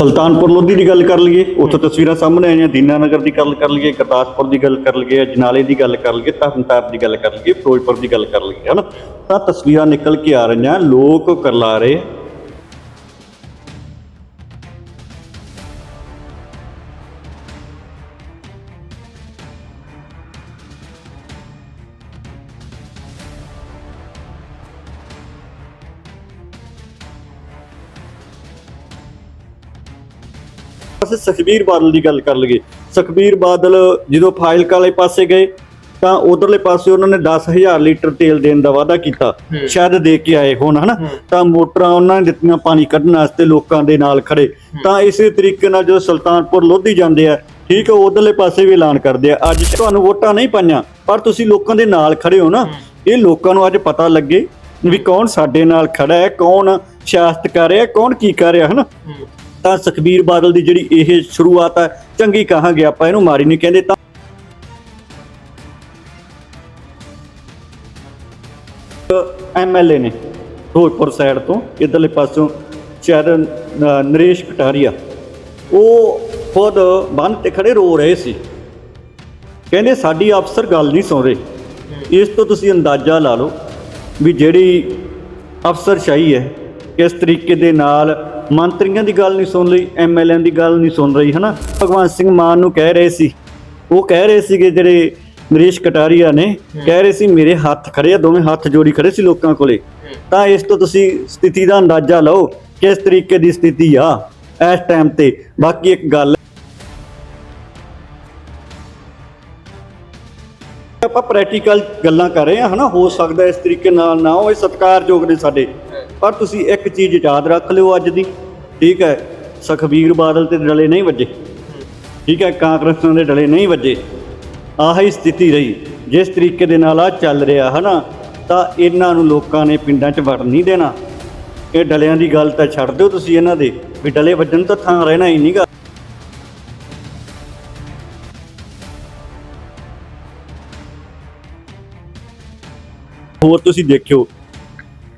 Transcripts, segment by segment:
ਸੁਲਤਾਨਪੁਰ ਲੋਧੀ ਦੀ ਗੱਲ ਕਰ ਲਈਏ ਉੱਥੇ ਤਸਵੀਰਾਂ ਸਾਹਮਣੇ ਆਈਆਂ ਦੀਨਾਨਗਰ ਦੀ ਗੱਲ ਕਰ ਲਈਏ ਗੁਰਦਾਸਪੁਰ ਦੀ ਗੱਲ ਕਰ ਲਈਏ ਜਨਾਲੇ ਦੀ ਗੱਲ ਕਰ ਲਈਏ ਤਰਨਤਾਰਨ ਦੀ ਗੱਲ ਕਰ ਲਈਏ ਫਿਰੋਜ਼ਪੁਰ ਦੀ ਗੱਲ ਕਰ ਲਈਏ ਹਨਾ? ਤਾਂ ਤਸਵੀਰਾਂ ਨਿਕਲ ਕੇ ਆ ਰਹੀਆਂ ਲੋਕ ਕਰਲਾ ਰਹੇ ਅਸੀਂ ਸੁਖਬੀਰ ਬਾਦਲ ਦੀ ਗੱਲ ਕਰ ਲਈਏ। ਸੁਖਬੀਰ ਬਾਦਲ ਜਦੋਂ ਫਾਈਲਕ ਵਾਲੇ ਪਾਸੇ ਗਏ ਤਾਂ ਉਧਰਲੇ ਪਾਸੇ ਉਹਨਾਂ ਨੇ 10000 ਲੀਟਰ ਤੇਲ ਦੇਣ ਦਾ ਵਾਅਦਾ ਕੀਤਾ। ਸ਼ਾਇਦ ਦੇ ਕੇ ਆਏ ਹੋਣ ਹਨਾ? ਤਾਂ ਮੋਟਰਾਂ ਉਹਨਾਂ ਨੇ ਦਿੱਤੀਆਂ ਪਾਣੀ ਕੱਢਣ ਵਾਸਤੇ ਲੋਕਾਂ ਦੇ ਨਾਲ ਖੜੇ ਤਾਂ ਇਸੇ ਤਰੀਕੇ ਨਾਲ ਜਦੋਂ ਸੁਲਤਾਨਪੁਰ ਲੋਧੀ ਜਾਂਦੇ ਆ ਠੀਕ ਹੈ ਉਧਰਲੇ ਪਾਸੇ ਵੀ ਐਲਾਨ ਕਰਦੇ ਆ। ਅੱਜ ਤੁਹਾਨੂੰ ਵੋਟਾਂ ਨਹੀਂ ਪਾਈਆਂ ਪਰ ਤੁਸੀਂ ਲੋਕਾਂ ਦੇ ਨਾਲ ਖੜੇ ਹੋ ਨਾ। ਇਹ ਲੋਕਾਂ ਨੂੰ ਅੱਜ ਪਤਾ ਲੱਗੇ ਵੀ ਕੌਣ ਸਾਡੇ ਨਾਲ ਖੜਾ ਹੈ ਕੌਣ ਸਿਆਸਤ ਕਰ ਰਿਹਾ ਕੌਣ ਕੀ ਕਰ ਰਿਹਾ ਹਨਾ? ਤਾਂ ਸੁਖਬੀਰ ਬਾਦਲ ਦੀ ਜਿਹੜੀ ਇਹ ਸ਼ੁਰੂਆਤ ਹੈ ਚੰਗੀ ਕਹਾਂਗੇ ਆਪਾਂ, ਇਹਨੂੰ ਮਾਰੀ ਨਹੀਂ ਕਹਿੰਦੇ, ਤਾਂ ਐਮਐਲਏ ਨੇ ਫਿਰੋਜ਼ਪੁਰ ਸਾਈਡ ਤੋਂ ਇਧਰਲੇ ਪਾਸੋਂ ਸ਼ਾਇਦ ਨਰੇਸ਼ ਕਟਾਰੀਆ, ਉਹ ਖੁਦ ਬੰਨ ਤੇ ਖੜੇ ਰੋ ਰਹੇ ਸੀ। ਕਹਿੰਦੇ, ਸਾਡੀ ਅਫਸਰ ਗੱਲ ਨਹੀਂ ਸੁਣ ਰਹੇ। ਇਸ ਤੋਂ ਤੁਸੀਂ ਅੰਦਾਜ਼ਾ ਲਾ ਲਓ ਵੀ ਜਿਹੜੀ ਅਫਸਰਸ਼ਾਹੀ ਹੈ, ਕਿਸ ਤਰੀਕੇ ਦੇ ਨਾਲ ਮੰਤਰੀਆਂ ਦੀ ਗੱਲ ਨਹੀਂ ਸੁਣ ਲਈ ਐਮਐਲਏ ਦੀ ਗੱਲ ਨਹੀਂ ਸੁਣ ਰਹੀ ਹਨਾ? ਭਗਵੰਤ ਸਿੰਘ ਮਾਨ ਨੂੰ ਕਹਿ ਰਹੇ ਸੀ ਉਹ ਕਹਿ ਰਹੇ ਸੀਗੇ ਜਿਹੜੇ ਨਰੇਸ਼ ਕਟਾਰੀਆ ਨੇ ਕਹਿ ਰਹੇ ਸੀ ਮੇਰੇ ਹੱਥ ਖੜੇ ਆ ਦੋਵੇਂ ਹੱਥ ਜੋੜੀ ਖੜੇ ਸੀ ਲੋਕਾਂ ਕੋਲੇ। ਤਾਂ ਇਸ ਤੋਂ ਤੁਸੀਂ ਸਥਿਤੀ ਦਾ ਅੰਦਾਜ਼ਾ ਲਓ ਕਿਸ ਤਰੀਕੇ ਦੀ ਸਥਿਤੀ ਆ ਇਸ ਟਾਈਮ ਤੇ। ਬਾਕੀ ਇੱਕ ਗੱਲ ਆਪਾਂ ਪ੍ਰੈਕਟੀਕਲ ਗੱਲਾਂ ਕਰ ਰਹੇ ਹਾਂ ਹਨਾ? ਹੋ ਸਕਦਾ ਇਸ ਤਰੀਕੇ ਨਾਲ ਨਾ ਹੋਏ ਸਤਿਕਾਰਯੋਗ ਨੇ ਸਾਡੇ। ਪਰ ਤੁਸੀਂ ਇੱਕ ਚੀਜ਼ ਯਾਦ ਰੱਖ ਲਿਓ ਅੱਜ ਦੀ, ਠੀਕ ਹੈ? ਸੁਖਬੀਰ ਬਾਦਲ ਤੇ ਡਲੇ ਨਹੀਂ ਵੱਜੇ। ਠੀਕ ਹੈ, ਕਾਂਗਰਸਾਂ ਦੇ ਡਲੇ ਨਹੀਂ ਵੱਜੇ। ਆਹੀ ਸਥਿਤੀ ਰਹੀ। ਜਿਸ ਤਰੀਕੇ ਦੇ ਨਾਲ ਆ ਚੱਲ ਰਿਹਾ ਹਨਾ ਤਾਂ ਇਹਨਾਂ ਨੂੰ ਲੋਕਾਂ ਨੇ ਪਿੰਡਾਂ 'ਚ ਵੜ ਨਹੀਂ ਦੇਣਾ। ਇਹ ਡਲਿਆਂ ਦੀ ਗੱਲ ਤਾਂ ਛੱਡ ਦਿਓ ਤੁਸੀਂ ਇਹਨਾਂ ਦੇ, ਵੀ ਡਲੇ ਵੱਜਣ ਤਾਂ ਥਾਂ ਰਹਿਣਾ ਹੀ ਨਹੀਂਗਾ ਹੋਰ ਤੁਸੀਂ ਦੇਖਿਓ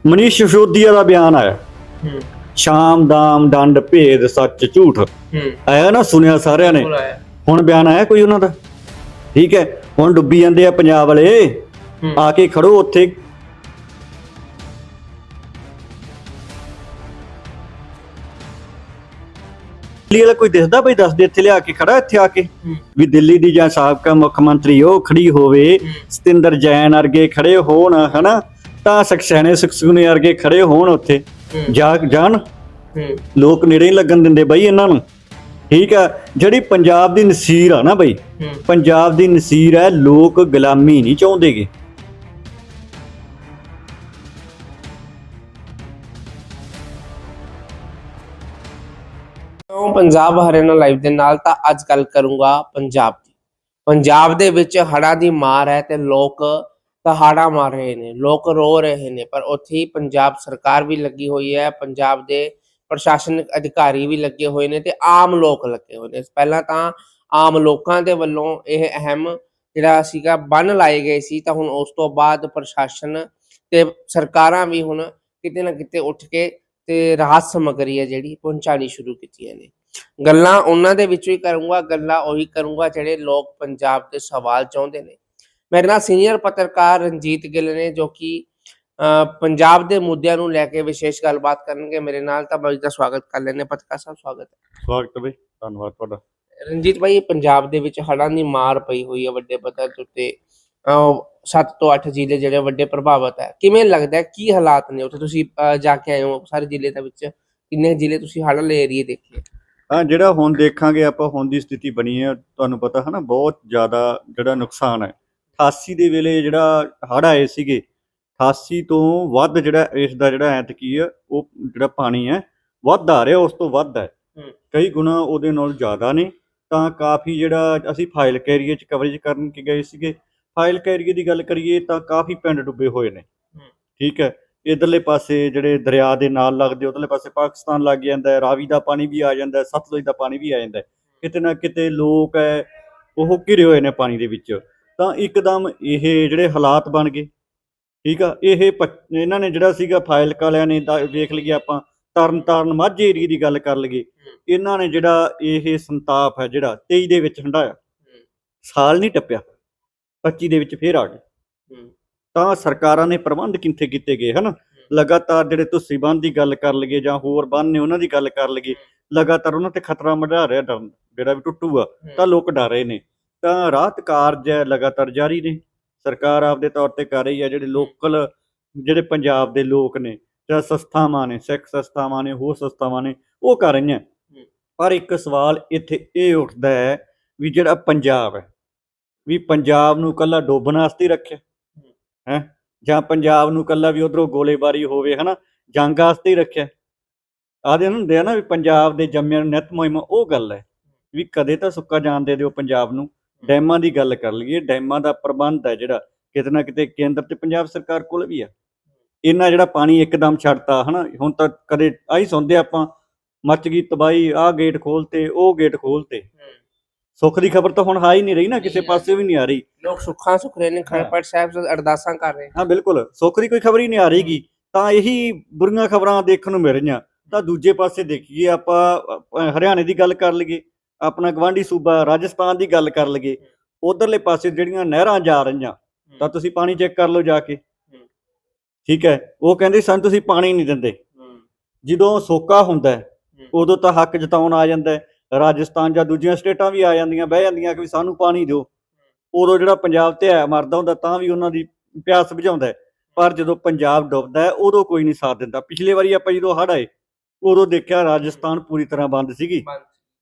ਮਨੀਸ਼ ਸਿਸੋਦੀਆ ਦਾ ਬਿਆਨ ਆਇਆ। ਹੂੰ। ਸ਼ਾਮ ਦਾਮ ਦੰਡ ਭੇਦ ਸੱਚ ਝੂਠ। ਹੂੰ। ਆਇਆ ਨਾ ਸੁਣਿਆ ਸਾਰਿਆਂ ਨੇ। ਹੁਣ ਬਿਆਨ ਆਇਆ ਕੋਈ ਉਹਨਾਂ ਦਾ? ਠੀਕ ਹੈ ਹੁਣ ਡੁੱਬੀ ਜਾਂਦੇ ਆ ਪੰਜਾਬ ਵਾਲੇ। ਆ ਕੇ ਖੜੋ ਉੱਥੇ। ਦਿੱਲੀ ਵਾਲਾ ਕੋਈ ਦਿਸਦਾ ਬਈ? ਦੱਸ ਦੇ ਇੱਥੇ ਲਿਆ ਕੇ ਖੜਾ ਇੱਥੇ ਆ ਕੇ। ਵੀ ਦਿੱਲੀ ਦੀ ਜਾਂ ਸਾਬਕਾ ਮੁੱਖ ਮੰਤਰੀ ਉਹ ਖੜੀ ਹੋਵੇ ਸਤਿੰਦਰ ਜੈਨ ਵਰਗੇ ਖੜੇ ਹੋਣ ਹਨਾ? ਤਾਂ ਸਕਸੈਨੇ ਸੁਖਸੁਨੇ ਵਰਗੇ ਖੜੇ ਹੋਣ ਉੱਥੇ। ਜਾ ਜਾਣ। ਲੋਕ ਨੇੜੇ ਨਹੀਂ ਲੱਗਣ ਦਿੰਦੇ ਬਈ ਇਹਨਾਂ ਨੂੰ। ਠੀਕ ਆ ਜਿਹੜੀ ਪੰਜਾਬ ਦੀ ਨਸੀਰ ਆ ਨਾ ਬਈ ਪੰਜਾਬ ਦੀ ਨਸੀਰ ਹੈ ਲੋਕ ਗੁਲਾਮੀ ਨਹੀਂ ਚਾਹੁੰਦੇਗੇ। ਪੰਜਾਬ ਹਰਿਆਣਾ ਲਾਈਵ ਦੇ ਨਾਲ ਤਾਂ ਅੱਜ ਗੱਲ ਕਰੂੰਗਾ ਪੰਜਾਬ ਦੀ। ਪੰਜਾਬ ਦੇ ਵਿੱਚ ਹੜ੍ਹਾਂ ਦੀ ਮਾਰ ਹੈ ਤੇ ਲੋਕ ਤਹਾੜਾ ਮਾਰ ਰਹੇ ਨੇ, ਲੋਕ ਰੋ ਰਹੇ ਨੇ, ਪਰ ਉੱਥੇ ਹੀ ਪੰਜਾਬ ਸਰਕਾਰ ਵੀ ਲੱਗੀ ਹੋਈ ਹੈ, ਪੰਜਾਬ ਦੇ ਪ੍ਰਸ਼ਾਸਨਿਕ ਅਧਿਕਾਰੀ ਵੀ ਲੱਗੇ ਹੋਏ ਨੇ ਤੇ ਆਮ ਲੋਕ ਲੱਗੇ ਹੋਏ ਨੇ। ਪਹਿਲਾਂ ਤਾਂ ਆਮ ਲੋਕਾਂ ਦੇ ਵੱਲੋਂ ਇਹ ਅਹਿਮ ਜਿਹੜਾ ਸੀਗਾ ਬੰਨ ਲਾਏ ਗਏ ਸੀ, ਤਾਂ ਹੁਣ ਉਸ ਤੋਂ ਬਾਅਦ ਪ੍ਰਸ਼ਾਸਨ ਤੇ ਸਰਕਾਰਾਂ ਵੀ ਹੁਣ ਕਿਤੇ ਨਾ ਕਿਤੇ ਉੱਠ ਕੇ ਤੇ ਰਾਹਤ ਸਮੱਗਰੀ ਹੈ ਜਿਹੜੀ ਪਹੁੰਚਾਣੀ ਸ਼ੁਰੂ ਕੀਤੀਆਂ ਨੇ। ਗੱਲਾਂ ਉਹਨਾਂ ਦੇ ਵਿੱਚ ਹੀ ਕਰੂੰਗਾ, ਗੱਲਾਂ ਉਹੀ ਕਰੂੰਗਾ ਜਿਹੜੇ ਲੋਕ ਪੰਜਾਬ ਦੇ ਸਵਾਲ ਚਾਹੁੰਦੇ ਨੇ। ਮੇਰੇ ਨਾਲ ਸੀਨੀਅਰ ਪੱਤਰਕਾਰ ਰਣਜੀਤ ਗਿੱਲ ਨੇ ਜੋ ਕਿ ਪੰਜਾਬ ਦੇ ਮੁੱਦਿਆਂ ਨੂੰ ਲੈ ਕੇ ਵਿਸ਼ੇਸ਼ ਗੱਲਬਾਤ ਕਰਨਗੇ ਮੇਰੇ ਨਾਲ ਤਾਂ ਮੈਂ ਦਾ ਸਵਾਗਤ ਕਰ ਲੈਣੇ ਪੱਤਰਕਾਰ ਸਾਹਿਬ ਸਵਾਗਤ ਹੈ। ਸਵਾਗਤ ਬਈ ਧੰਨਵਾਦ ਤੁਹਾਡਾ। ਰਣਜੀਤ ਭਾਈ ਪੰਜਾਬ ਦੇ ਵਿੱਚ ਹੜ੍ਹਾਂ ਦੀ ਮਾਰ ਪਈ ਹੋਈ ਹੈ ਵੱਡੇ ਪੱਧਰ ਦੇ ਉੱਤੇ। 7 ਤੋਂ 8 ਜ਼ਿਲ੍ਹੇ ਜਿਹੜੇ ਵੱਡੇ ਪ੍ਰਭਾਵਿਤ ਹੈ। ਕਿਵੇਂ ਲੱਗਦਾ ਹੈ ਕੀ ਹਾਲਾਤ ਨੇ ਉੱਥੇ? ਤੁਸੀਂ ਜਾ ਕੇ ਆਏ ਹੋ ਸਾਰੇ ਜ਼ਿਲ੍ਹੇ ਦੇ ਵਿੱਚ। ਕਿੰਨੇ ਜ਼ਿਲ੍ਹੇ ਤੁਸੀਂ ਹੜ੍ਹ ਵਾਲੇ ਏਰੀਏ ਦੇਖੇ? ਹਾਂ ਜਿਹੜਾ ਹੁਣ ਦੇਖਾਂਗੇ ਆਪਾਂ ਹੁਣ ਦੀ ਸਥਿਤੀ ਬਣੀ ਹੈ ਤੁਹਾਨੂੰ ਪਤਾ ਹੈ ਨਾ ਬਹੁਤ ਜ਼ਿਆਦਾ ਜਿਹੜਾ ਨੁਕਸਾਨ ਹੈ। 88 ਦੇ ਵੇਲੇ ਜਿਹੜਾ ਹੜ੍ਹ ਆਏ ਸੀਗੇ 88 ਤੋਂ ਵੱਧ ਜਿਹੜਾ ਇਸ ਦਾ ਜਿਹੜਾ ਐਤਕੀ ਆ ਉਹ ਜਿਹੜਾ ਪਾਣੀ ਹੈ ਵੱਧ ਆ ਰਿਹਾ ਉਸ ਤੋਂ ਵੱਧ ਹੈ। ਕਈ ਗੁਣਾ ਉਹਦੇ ਨਾਲ ਜ਼ਿਆਦਾ ਨੇ ਤਾਂ ਕਾਫੀ ਜਿਹੜਾ ਅਸੀਂ ਫਾਈਲ ਕੈਰੀਏ ਚ ਕਵਰੇਜ ਕਰਨ ਕੇ ਗਏ ਸੀਗੇ। ਫਾਈਲ ਕੈਰੀਏ ਦੀ ਗੱਲ ਕਰੀਏ ਤਾਂ ਕਾਫੀ ਪਿੰਡ ਡੁੱਬੇ ਹੋਏ ਨੇ। ਠੀਕ ਹੈ ਇਧਰਲੇ ਪਾਸੇ ਜਿਹੜੇ ਦਰਿਆ ਦੇ ਨਾਲ ਲੱਗਦੇ ਉਧਰਲੇ ਪਾਸੇ ਪਾਕਿਸਤਾਨ ਲੱਗ ਜਾਂਦਾ ਹੈ ਰਾਵੀ ਦਾ ਪਾਣੀ ਵੀ ਆ ਜਾਂਦਾ ਹੈ ਸਤਲੁਜ ਦਾ ਪਾਣੀ ਵੀ ਆ ਜਾਂਦਾ ਹੈ। ਕਿਤੇ ਨਾ ਕਿਤੇ ਲੋਕ ਹੈ ਉਹ ਘਿਰੇ ਹੋਏ ਨੇ ਪਾਣੀ ਦੇ ਵਿੱਚ। ਤਾਂ ਇੱਕਦਮ ਇਹ ਜਿਹੜੇ ਹਾਲਾਤ ਬਣ ਗਏ। ਠੀਕ ਆ ਇਹ ਇਹਨਾਂ ਨੇ ਜਿਹੜਾ ਸੀਗਾ ਫਾਈਲ ਵਾਲਿਆਂ ਨੇ ਦਾ- ਵੇਖ ਲਈਏ ਆਪਾਂ ਤਰਨ ਤਾਰਨ ਮਾਝੇ ਏਰੀਏ ਦੀ ਗੱਲ ਕਰ ਲਈਏ ਇਹਨਾਂ ਨੇ ਜਿਹੜਾ ਇਹ ਸੰਤਾਪ ਹੈ ਜਿਹੜਾ 23 ਦੇ ਵਿੱਚ ਹੰਡਾਇਆ ਸਾਲ ਨਹੀਂ ਟੱਪਿਆ 25 ਦੇ ਵਿੱਚ ਫੇਰ ਆ ਗਏ। ਤਾਂ ਸਰਕਾਰਾਂ ਨੇ ਪ੍ਰਬੰਧ ਕਿੰਥੇ ਕੀਤੇ ਗਏ ਹਨ? ਲਗਾਤਾਰ ਜਿਹੜੇ ਤੁਸੀਂ ਬੰਨ ਦੀ ਗੱਲ ਕਰ ਲਈਏ ਜਾਂ ਹੋਰ ਬੰਨ ਨੇ ਉਹਨਾਂ ਦੀ ਗੱਲ ਕਰ ਲਈਏ ਲਗਾਤਾਰ ਉਹਨਾਂ ਤੇ ਖਤਰਾ ਮੰਡਾ ਰਿਹਾ ਡਰ ਜਿਹੜਾ ਵੀ ਟੁੱਟੂਗਾ ਤਾਂ ਲੋਕ ਡਰ ਰਹੇ ਨੇ। ਤਾਂ ਰਾਹਤ ਕਾਰਜ ਲਗਾਤਾਰ ਜਾਰੀ ਨੇ। ਸਰਕਾਰ ਆਪਦੇ ਤੌਰ ਤੇ ਕਰ ਰਹੀ ਹੈ ਜਿਹੜੇ ਲੋਕਲ ਜਿਹੜੇ ਪੰਜਾਬ ਦੇ ਲੋਕ ਨੇ ਜਾਂ ਸੰਸਥਾਵਾਂ ਨੇ ਸਿੱਖ ਸੰਸਥਾਵਾਂ ਨੇ ਹੋਰ ਸੰਸਥਾਵਾਂ ਨੇ ਉਹ ਕਰ ਰਹੀਆਂ। ਪਰ ਇੱਕ ਸਵਾਲ ਇੱਥੇ ਇਹ ਉੱਠਦਾ ਹੈ ਵੀ ਜਿਹੜਾ ਪੰਜਾਬ ਹੈ ਵੀ ਪੰਜਾਬ ਨੂੰ ਕੱਲਾ ਡੋਬਣ ਵਾਸਤੇ ਰੱਖਿਆ। ਹੈ। ਜਾਂ ਪੰਜਾਬ ਨੂੰ ਕੱਲਾ ਵੀ ਉਧਰੋਂ ਗੋਲੇਬਾਰੀ ਹੋਵੇ ਹਨਾ? ਜੰਗ ਵਾਸਤੇ ਹੀ ਰੱਖਿਆ। ਆਦੇ ਹੁੰਦੇ ਆ ਨਾ ਵੀ ਪੰਜਾਬ ਦੇ ਜੰਮਿਆਂ ਨੂੰ ਨਿਤ ਮੁਹਿੰਮ ਉਹ ਗੱਲ ਹੈ। ਵੀ ਕਦੇ ਤਾਂ ਸੁੱਕਾ ਜਾਣ ਦੇ ਦਿਓ ਪੰਜਾਬ ਨੂੰ। ਡੈਮਾਂ ਦੀ ਗੱਲ ਕਰ ਲਈਏ ਡੈਮਾਂ ਦਾ ਪ੍ਰਬੰਧ ਹੈ ਜਿਹੜਾ ਕਿਤੇ ਨਾ ਕਿਤੇ ਕੇਂਦਰ ਤੇ ਪੰਜਾਬ ਸਰਕਾਰ ਕੋਲ ਵੀ ਆ ਇਹਨਾਂ ਜਿਹੜਾ ਪਾਣੀ ਇੱਕਦਮ ਛੱਡਤਾ ਹਨਾ ਹੁਣ ਤਾਂ ਕਦੇ ਆਹੀ ਸੁਣਦੇ ਆਪਾਂ ਮੱਚ ਗਈ ਤਬਾਈ ਆਹ ਗੇਟ ਖੋਲਤੇ ਉਹ ਗੇਟ ਖੋਲਤੇ ਸੁੱਖ ਦੀ ਖਬਰ ਤਾਂ ਹੁਣ ਆ ਹੀ ਨਹੀਂ ਰਹੀ ਨਾ ਕਿਸੇ ਆ ਪਾਸੇ ਵੀ ਨਹੀਂ ਆ ਰਹੀ। ਲੋਕ ਸੁੱਖਾਂ ਸੁੱਖ ਰਹੇ ਨੇ ਖੜਪੜ ਸਾਹਿਬ ਤੋਂ ਅਰਦਾਸਾਂ ਕਰ ਰਹੇ। ਹਾਂ ਬਿਲਕੁਲ ਸੁੱਖ ਦੀ ਕੋਈ ਖਬਰ ਹੀ ਨਹੀਂ ਆ ਰਹੀਗੀ ਤਾਂ ਇਹੀ ਬੁਰੀਆਂ ਖਬਰਾਂ ਦੇਖਣ ਨੂੰ ਮਿਲ ਰਹੀਆਂ। ਤਾਂ ਦੂਜੇ ਪਾਸੇ ਦੇਖੀਏ ਆਪਾਂ ਹਰਿਆਣੇ ਦੀ ਗੱਲ ਕਰ ਲਈਏ। ਆਪਣਾ ਗਵਾਂਢੀ ਸੂਬਾ ਰਾਜਸਥਾਨ ਦੀ ਗੱਲ ਕਰ ਲਈਏ ਉਧਰਲੇ ਪਾਸੇ ਜਿਹੜੀਆਂ ਨਹਿਰਾਂ ਜਾ ਰਹੀਆਂ ਤਾਂ ਤੁਸੀਂ ਪਾਣੀ ਚੈੱਕ ਕਰ ਲਓ ਜਾ ਕੇ। ਠੀਕ ਹੈ ਉਹ ਕਹਿੰਦੇ ਸਾਨੂੰ ਤੁਸੀਂ ਪਾਣੀ ਨਹੀਂ ਦਿੰਦੇ। ਜਦੋਂ ਸੋਕਾ ਹੁੰਦਾ ਉਦੋਂ ਤਾਂ ਹੱਕ ਜਤਾਉਣ ਆ ਜਾਂਦਾ। ਰਾਜਸਥਾਨ ਜਾਂ ਦੂਜੀਆਂ ਸਟੇਟਾਂ ਵੀ ਆ ਜਾਂਦੀਆਂ ਬਹਿ ਜਾਂਦੀਆਂ ਕਿ ਸਾਨੂੰ ਪਾਣੀ ਦਿਓ। ਉਦੋਂ ਜਿਹੜਾ ਪੰਜਾਬ ਤੇ ਹੈ ਮਰਦਾ ਹੁੰਦਾ ਤਾਂ ਵੀ ਉਹਨਾਂ ਦੀ ਪਿਆਸ ਬੁਝਾਉਂਦਾ। ਪਰ ਜਦੋਂ ਪੰਜਾਬ ਡੁੱਬਦਾ ਉਦੋਂ ਕੋਈ ਨਹੀਂ ਸਾਥ ਦਿੰਦਾ। ਪਿਛਲੇ ਵਾਰੀ ਆਪਾਂ ਜਦੋਂ ਹੜ੍ਹ ਆਏ ਉਦੋਂ ਦੇਖਿਆ ਰਾਜਸਥਾਨ ਪੂਰੀ ਤਰ੍ਹਾਂ ਬੰਦ ਸੀਗੀ।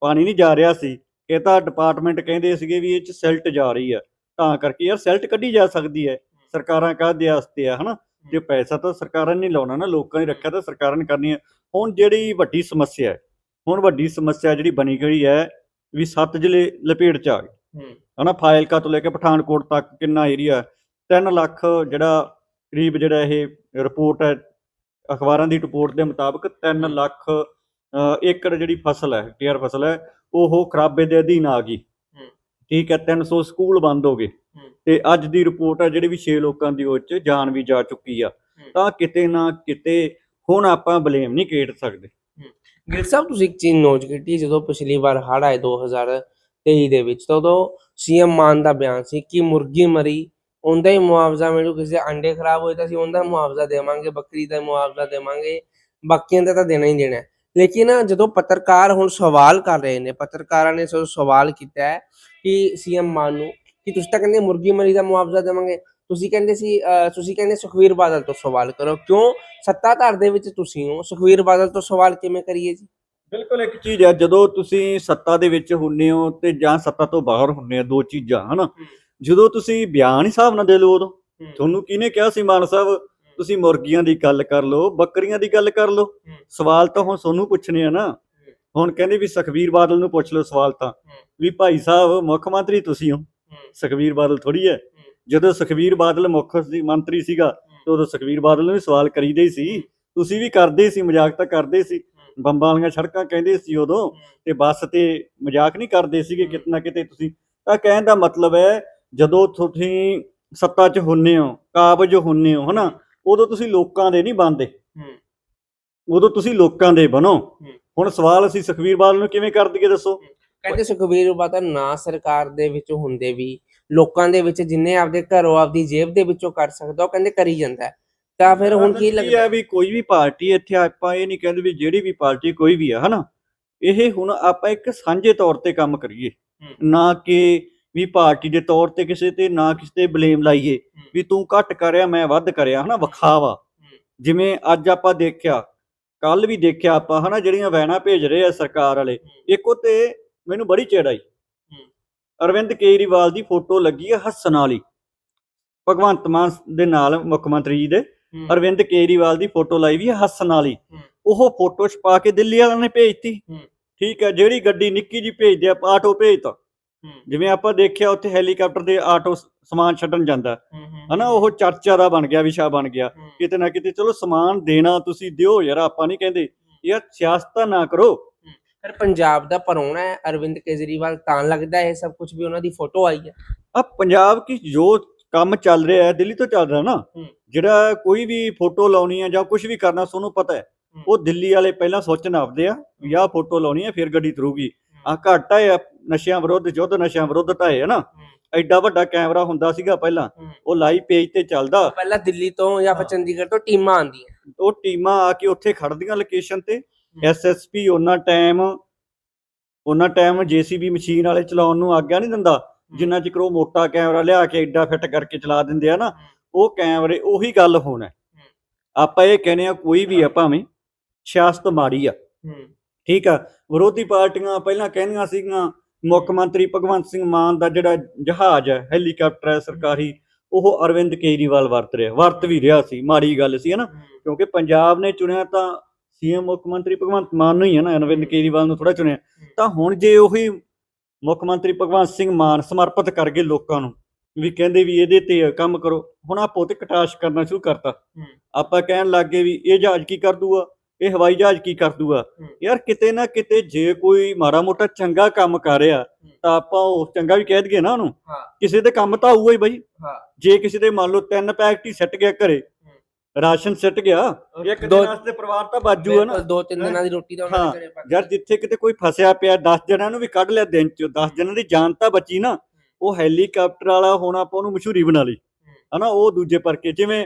ਪਾਣੀ ਨਹੀਂ ਜਾ ਰਿਹਾ ਸੀ। ਇਹ ਤਾਂ ਡਿਪਾਰਟਮੈਂਟ ਕਹਿੰਦੇ ਸੀਗੇ ਵੀ ਇਹ ਚ ਸਿਲਟ ਜਾ ਰਹੀ ਆ। ਤਾਂ ਕਰਕੇ ਯਾਰ ਸਿਲਟ ਕੱਢੀ ਜਾ ਸਕਦੀ ਹੈ। ਸਰਕਾਰਾਂ ਕਾਹਦੇ ਵਾਸਤੇ ਆ ਹਨਾ? ਜੇ ਪੈਸਾ ਤਾਂ ਸਰਕਾਰਾਂ ਨੇ ਲਾਉਣਾ ਨਾ ਲੋਕਾਂ ਨੇ ਰੱਖਿਆ ਤਾਂ ਸਰਕਾਰਾਂ ਨੇ ਕਰਨੀ ਹੈ ਹੁਣ ਜਿਹੜੀ ਵੱਡੀ ਸਮੱਸਿਆ ਹੈ ਹੁਣ ਵੱਡੀ ਸਮੱਸਿਆ ਜਿਹੜੀ ਬਣੀ ਗਈ ਹੈ ਵੀ ਸੱਤ ਜ਼ਿਲ੍ਹੇ ਲਪੇਟ ਚ ਆ ਗਏ। ਹਨਾ ਫਾਇਲਕਾ ਤੋਂ ਲੈ ਕੇ ਪਠਾਨਕੋਟ ਤੱਕ ਕਿੰਨਾ ਏਰੀਆ 3 ਲੱਖ ਜਿਹੜਾ ਕਰੀਬ ਜਿਹੜਾ ਇਹ ਰਿਪੋਰਟ ਹੈ ਅਖਬਾਰਾਂ ਦੀ ਰਿਪੋਰਟ ਦੇ ਮੁਤਾਬਕ 3 ਲੱਖ ਏਕੜ ਜਿਹੜੀ ਫਸਲ ਹੈ ਹੈਕਟੇਅਰ ਫਸਲ ਹੈ ਉਹ ਖਰਾਬੇ ਦੇ ਅਧੀਨ ਆ ਗਈ। ਠੀਕ ਹੈ 300 ਸਕੂਲ ਬੰਦ ਹੋ ਗਏ। ਤੇ ਅੱਜ ਦੀ ਰਿਪੋਰਟ ਹੈ ਜਿਹੜੀ ਵੀ 6 ਲੋਕਾਂ ਦੀ ਉਹ 'ਚ ਜਾਨ ਵੀ ਜਾ ਚੁੱਕੀ ਆ। ਤਾਂ ਕਿਤੇ ਨਾ ਕਿਤੇ ਹੁਣ ਆਪਾਂ ਬਲੇਮ ਨਹੀਂ ਖੇਡ ਸਕਦੇ। ਗਿਲ ਸਾਹਿਬ ਤੁਸੀਂ ਇੱਕ ਚੀਜ਼ ਨੋਟ ਕੀਤੀ ਜਦੋਂ ਪਿਛਲੀ ਵਾਰ ਹੜ੍ਹ ਆਏ 2023 ਦੇ ਵਿੱਚ ਤਾਂ ਉਦੋਂ ਸੀਐਮ ਮਾਨ ਦਾ ਬਿਆਨ ਸੀ ਕਿ ਮੁਰਗੀ ਮਰੀ ਉਹਦਾ ਹੀ ਮੁਆਵਜ਼ਾ ਮਿਲੂ ਕਿਸੇ ਦੇ ਅੰਡੇ ਖਰਾਬ ਹੋਏ ਤਾਂ ਅਸੀਂ ਉਹਦਾ ਮੁਆਵਜ਼ਾ ਦੇਵਾਂਗੇ ਬੱਕਰੀ ਦਾ ਮੁਆਵਜ਼ਾ ਦੇਵਾਂਗੇ ਬਾਕੀਆਂ ਦਾ ਤਾਂ ਦੇਣਾ ਹੀ ਦੇਣਾ। ਲੇਕਿਨ ਜਦੋਂ ਪੱਤਰਕਾਰ ਹੁਣ ਸਵਾਲ ਕਰ ਰਹੇ ਨੇ ਪੱਤਰਕਾਰਾਂ ਨੇ ਸਵਾਲ ਕੀਤਾ ਹੈ ਕਿ ਸੀਐਮ ਮਾਨ ਨੂੰ ਕਿ ਤੁਸੀਂ ਤਾਂ ਕਹਿੰਦੇ ਮੁਰਗੀ ਮਰੀ ਦਾ ਮੁਆਵਜ਼ਾ ਦੇਵਾਂਗੇ ਤੁਸੀਂ ਕਹਿੰਦੇ ਸੀ ਤੁਸੀਂ ਕਹਿੰਦੇ ਸੁਖਵੀਰ ਬਾਦਲ ਤੋਂ ਸਵਾਲ ਕਰੋ ਕਿਉਂ ਸੱਤਾਧਾਰ ਦੇ ਵਿੱਚ ਤੁਸੀਂ ਹੋ? ਸੁਖਵੀਰ ਬਾਦਲ ਤੋਂ ਸਵਾਲ ਕਿਵੇਂ ਕਰੀਏ ਜੀ? ਬਿਲਕੁਲ ਇੱਕ ਚੀਜ਼ ਹੈ ਜਦੋਂ ਤੁਸੀਂ ਸੱਤਾ ਦੇ ਵਿੱਚ ਹੁੰਨੇ ਹੋ ਤੇ ਜਾਂ ਸੱਤਾ ਤੋਂ ਬਾਹਰ ਹੁੰਨੇ ਹੋ ਦੋ ਚੀਜ਼ਾਂ ਹਨਾ? ਜਦੋਂ ਤੁਸੀਂ ਬਿਆਨ ਹੀ ਹਿਸਾਬ ਨਾਲ ਦੇ ਲਓ ਉਦੋਂ ਤੁਹਾਨੂੰ ਕਿਹਨੇ ਕਿਹਾ ਸੀ ਮਾਨ ਸਾਹਿਬ? ਤੁਸੀਂ ਮੁਰਗੀਆਂ ਦੀ ਗੱਲ ਕਰ ਲਓ ਬੱਕਰੀਆਂ ਦੀ ਗੱਲ ਕਰ ਲਓ ਸਵਾਲ ਤਾਂ ਹੁਣ ਤੁਹਾਨੂੰ ਪੁੱਛਣੇ ਆ ਨਾ। ਹੁਣ ਕਹਿੰਦੇ ਵੀ ਸੁਖਵੀਰ ਬਾਦਲ ਨੂੰ ਪੁੱਛ ਲਓ ਸਵਾਲ ਤਾਂ। ਵੀ ਭਾਈ ਸਾਹਿਬ ਮੁੱਖ ਮੰਤਰੀ ਤੁਸੀਂ ਹੋ। ਸੁਖਵੀਰ ਬਾਦਲ ਥੋੜੀ ਹੈ। ਜਦੋਂ ਸੁਖਵੀਰ ਬਾਦਲ ਮੁੱਖ ਮੰਤਰੀ ਸੀਗਾ ਤੇ ਉਦੋਂ ਸੁਖਵੀਰ ਬਾਦਲ ਨੂੰ ਵੀ ਸਵਾਲ ਕਰੀਦੇ ਸੀ। ਤੁਸੀਂ ਵੀ ਕਰਦੇ ਸੀ ਮਜ਼ਾਕ ਤਾਂ ਕਰਦੇ ਸੀ। ਬੰਬਾਂ ਵਾਲੀਆਂ ਸੜਕਾਂ ਕਹਿੰਦੇ ਸੀ ਉਦੋਂ ਤੇ ਬੱਸ ਤੇ ਮਜ਼ਾਕ ਨਹੀਂ ਕਰਦੇ ਸੀਗੇ ਕਿਤਨਾ ਕਿਤੇ ਤੁਸੀਂ। ਤਾਂ ਕਹਿਣ ਦਾ ਮਤਲਬ ਹੈ ਜਦੋਂ ਤੁਸੀਂ ਸੱਤਾ 'ਚ ਹੁੰਨੇ ਹੋ ਕਾਬਜ ਹੁੰਨੇ ਹੋ ਹਨਾ? ਉਦੋਂ ਤੁਸੀਂ ਲੋਕਾਂ ਦੇ ਨਹੀਂ ਬਣਦੇ। ਉਦੋਂ ਤੁਸੀਂ ਲੋਕਾਂ ਦੇ ਬਣੋ। ਹੁਣ ਸਵਾਲ ਅਸੀਂ ਸੁਖਵੀਰ ਬਾਦਲ ਨੂੰ ਕਿਵੇਂ ਕਰ ਦਈਏ ਦੱਸੋ? ਕਹਿੰਦੇ ਸੁਖਬੀਰ ਬਾਦਲ ਨਾ ਸਰਕਾਰ ਦੇ ਵਿੱਚ ਹੁੰਦੇ ਵੀ ਲੋਕਾਂ ਦੇ ਵਿੱਚ ਜਿੰਨੇ ਆਪਦੇ ਘਰੋਂ ਆਪਦੀ ਜੇਬ ਦੇ ਵਿੱਚੋਂ ਕਰ ਸਕਦਾ ਉਹ ਕਹਿੰਦੇ ਕਰੀ ਜਾਂਦਾ। ਤਾਂ ਫਿਰ ਹੁਣ ਕੀ ਲੱਗਦਾ? ਹੈ ਵੀ ਕੋਈ ਵੀ ਪਾਰਟੀ ਇੱਥੇ ਆਪਾਂ ਇਹ ਨਹੀਂ ਕਹਿੰਦੇ ਵੀ ਜਿਹੜੀ ਵੀ ਪਾਰਟੀ ਕੋਈ ਵੀ ਆ ਹਨਾ? ਇਹ ਹੁਣ ਆਪਾਂ ਇੱਕ ਸਾਂਝੇ ਤੌਰ ਤੇ ਕੰਮ ਕਰੀਏ। ਨਾ ਕਿ ਵੀ ਪਾਰਟੀ ਦੇ ਤੌਰ ਤੇ ਕਿਸੇ ਤੇ ਨਾ ਕਿਸੇ ਤੇ ਬਲੇਮ ਲਾਈਏ ਵੀ ਤੂੰ ਘੱਟ ਕਰਿਆ ਮੈਂ ਵੱਧ ਕਰਿਆ ਹਨਾ ਵਿਖਾਵਾ। ਜਿਵੇਂ ਅੱਜ ਆਪਾਂ ਦੇਖਿਆ ਕੱਲ ਵੀ ਦੇਖਿਆ ਆਪਾਂ ਹਨਾ ਜਿਹੜੀਆਂ ਵੈਨਾਂ ਭੇਜ ਰਹੇ ਆ ਸਰਕਾਰ ਵਾਲੇ ਇੱਕ ਉਤੇ ਮੈਨੂੰ ਬੜੀ ਚਿੜ ਆਈ। ਅਰਵਿੰਦ ਕੇਜਰੀਵਾਲ ਦੀ ਫੋਟੋ ਲੱਗੀ ਹੈ ਹੱਸਣ ਵਾਲੀ ਭਗਵੰਤ ਮਾਨ ਦੇ ਨਾਲ ਮੁੱਖ ਮੰਤਰੀ ਜੀ ਦੇ ਅਰਵਿੰਦ ਕੇਜਰੀਵਾਲ ਦੀ ਫੋਟੋ ਲਾਈ ਵੀ ਹੈ ਹੱਸਣ ਵਾਲੀ। ਉਹ ਫੋਟੋ ਛਪਾ ਕੇ ਦਿੱਲੀ ਵਾਲਿਆਂ ਨੇ ਭੇਜਤੀ। ਠੀਕ ਹੈ ਜਿਹੜੀ ਗੱਡੀ ਨਿੱਕੀ ਜੀ ਭੇਜਦੇ ਆ ਆਟੋ ਭੇਜਤਾ। ਜਿਵੇਂ ਆਪਾਂ ਦੇਖਿਆ ਉੱਥੇ ਹੈਲੀਕਾਪਟਰ ਦੇ ਆਟੋ ਸਮਾਨ ਛੱਡਣ ਜਾਂਦਾ। ਹਨਾ ਉਹ ਚਰਚਾ ਦਾ ਬਣ ਗਿਆ ਵਿਸ਼ਾ ਬਣ ਗਿਆ। ਕਿਤੇ ਨਾ ਕਿਤੇ ਚਲੋ ਸਮਾਨ ਦੇਣਾ ਤੁਸੀਂ ਦਿਓ ਯਾਰ ਆਪਾਂ ਨਹੀਂ ਕਹਿੰਦੇ। ਯਾਰ ਸਿਆਸਤ ਨਾ ਕਰੋ। ਫਿਰ ਪੰਜਾਬ ਦਾ ਪਰੋਣਾ ਹੈ ਅਰਵਿੰਦ ਕੇਜਰੀਵਾਲ ਤਾਂ ਲੱਗਦਾ ਹੈ ਇਹ ਸਭ ਕੁਝ ਵੀ ਉਹਨਾਂ ਦੀ ਫੋਟੋ ਆਈ ਹੈ। ਆ ਪੰਜਾਬ ਕੀ ਜੋ ਕੰਮ ਚੱਲ ਰਿਹਾ ਹੈ ਦਿੱਲੀ ਤੋਂ ਚੱਲ ਰਿਹਾ ਨਾ ਹੂੰ। ਜਿਹੜਾ ਕੋਈ ਵੀ ਫੋਟੋ ਲਾਉਣੀ ਹੈ ਜਾਂ ਕੁਝ ਵੀ ਕਰਨਾ ਤੁਹਾਨੂੰ ਪਤਾ ਹੈ। ਉਹ ਦਿੱਲੀ ਵਾਲੇ ਪਹਿਲਾਂ ਸੋਚਣ ਆਪਦੇ ਆ ਵੀ ਆਹ ਫੋਟੋ ਲਾਉਣੀ ਆ ਫਿਰ ਗੱਡੀ ਤਰੂਗੀ। ਆ ਘੱਟ ਆ ਨਸ਼ਿਆਂ ਵਿਰੁੱਧ ਯੁੱਧ ਨਸ਼ਿਆਂ ਵਿਰੁੱਧ ਢਾਏ ਆ ਨਾ। ਐਡਾ ਵੱਡਾ ਕੈਮਰਾ ਹੁੰਦਾ ਸੀਗਾ ਪਹਿਲਾਂ। ਉਹ ਲਾਈਵ ਪੇਜ ਤੇ ਚੱਲਦਾ। ਪਹਿਲਾਂ ਦਿੱਲੀ ਤੋਂ ਜਾਂ ਫਿਰ ਚੰਡੀਗੜ੍ਹ ਤੋਂ ਟੀਮਾਂ ਆਉਂਦੀਆਂ। ਉਹ ਟੀਮਾਂ ਆ ਕੇ ਉੱਥੇ ਖੜਦੀਆਂ ਲੋਕੇਸ਼ਨ ਤੇ। ਐਸਐਸਪੀ ਉਹਨਾਂ ਟਾਈਮ ਉਹਨਾਂ ਟਾਈਮ ਜੀਸੀਬੀ ਮਸ਼ੀਨ ਵਾਲੇ ਚਲਾਉਣ ਨੂੰ ਆਗਿਆ ਨਹੀਂ ਦਿੰਦਾ। ਜਿੰਨਾ ਚਿਰ ਉਹ ਮੋਟਾ ਕੈਮਰਾ ਲਿਆ ਕੇ ਐਡਾ ਫਿੱਟ ਕਰਕੇ ਚਲਾ ਦਿੰਦੇ ਆ ਨਾ ਉਹ ਕੈਮਰੇ ਉਹੀ ਗੱਲ ਹੋਣਾ ਆਪਾਂ ਇਹ ਕਹਿੰਦੇ ਆ ਕੋਈ ਵੀ ਆ ਭਾਵੇਂ ਸਿਆਸਤ ਮਾੜੀ ਆ। ਠੀਕ ਆ? ਵਿਰੋਧੀ ਪਾਰਟੀਆਂ ਪਹਿਲਾਂ ਕਹਿੰਦੀਆਂ ਸੀਗੀਆਂ ਮੁੱਖ ਮੰਤਰੀ ਭਗਵੰਤ ਸਿੰਘ ਮਾਨ ਦਾ ਜਿਹੜਾ ਜਹਾਜ਼ ਹੈ ਹੈਲੀਕਾਪਟਰ ਹੈ ਸਰਕਾਰੀ ਉਹ ਅਰਵਿੰਦ ਕੇਜਰੀਵਾਲ ਵਰਤ ਰਿਹਾ ਵਰਤ ਵੀ ਰਿਹਾ ਸੀ ਮਾੜੀ ਗੱਲ ਸੀ ਹਨਾ? ਕਿਉਂਕਿ ਪੰਜਾਬ ਨੇ ਚੁਣਿਆ ਤਾਂ ਸੀਐਮ ਮੁੱਖ ਮੰਤਰੀ ਭਗਵੰਤ ਮਾਨ ਨੂੰ ਹੀ ਹੈ ਨਾ ਅਰਵਿੰਦ ਕੇਜਰੀਵਾਲ ਨੂੰ ਥੋੜਾ ਚੁਣਿਆ। ਤਾਂ ਹੁਣ ਜੇ ਉਹੀ ਮੁੱਖ ਮੰਤਰੀ ਭਗਵੰਤ ਸਿੰਘ ਮਾਨ ਸਮਰਪਿਤ ਕਰ ਗਏ ਲੋਕਾਂ ਨੂੰ ਵੀ ਕਹਿੰਦੇ ਵੀ ਇਹਦੇ ਤੇ ਕੰਮ ਕਰੋ ਹੁਣ ਆਪੋ ਤੇ ਕਟਾਸ਼ ਕਰਨਾ ਸ਼ੁਰੂ ਕਰਤਾ। ਆਪਾਂ ਕਹਿਣ ਲੱਗੇ ਵੀ ਇਹ ਜਹਾਜ਼ ਕੀ ਕਰ ਦੂਗਾ? ਇਹ ਹਵਾਈ ਜਹਾਜ਼ ਕੀ ਕਰ ਦੂਗਾ। ਯਾਰ ਕਿਤੇ ਨਾ ਕਿਤੇ ਜੇ ਕੋਈ ਮਾੜਾ ਮੋਟਾ ਚੰਗਾ ਕੰਮ ਕਰ ਰਿਹਾ ਤਾਂ ਆਪਾਂ ਉਹ ਚੰਗਾ ਵੀ ਕਹਿ ਦਈਏ ਨਾ ਉਹਨੂੰ। ਕਿਸੇ ਦੇ ਕੰਮ ਤਾਂ ਆਊਗਾ ਹੀ ਬਾਈ। ਜੇ ਕਿਸੇ ਦੇ ਮੰਨ ਲਓ ਤਿੰਨ ਪੈਕਟ ਹੀ ਸੱਟ ਗਿਆ ਘਰੇ ਰਾਸ਼ਨ ਸੱਟ ਗਿਆ ਇੱਕ ਦਿਨ ਵਾਸਤੇ ਪਰਿਵਾਰ ਤਾਂ ਬਾਜੂ ਹੈ ਨਾ। ਦੋ ਤਿੰਨ ਦਿਨਾਂ ਦੀ ਰੋਟੀ ਉਹਨਾਂ ਦੇ ਘਰੇ ਯਾਰ ਜਿੱਥੇ ਕਿਤੇ ਕੋਈ ਫਸਿਆ ਪਿਆ 10 ਜਣਾਂ ਨੂੰ ਵੀ ਕੱਢ ਲਿਆ ਦਿਨ ਚ 10 ਜਣਾਂ ਦੀ ਜਾਨ ਤਾਂ ਬਚੀ ਨਾ। ਉਹ ਹੈਲੀਕਾਪਟਰ ਵਾਲਾ ਹੁਣ ਆਪਾਂ ਉਹਨੂੰ ਮਸ਼ਹੂਰੀ ਬਣਾ ਲਈ। ਹਨਾ ਉਹ ਦੂਜੇ ਪਰਕੇ ਜਿਵੇਂ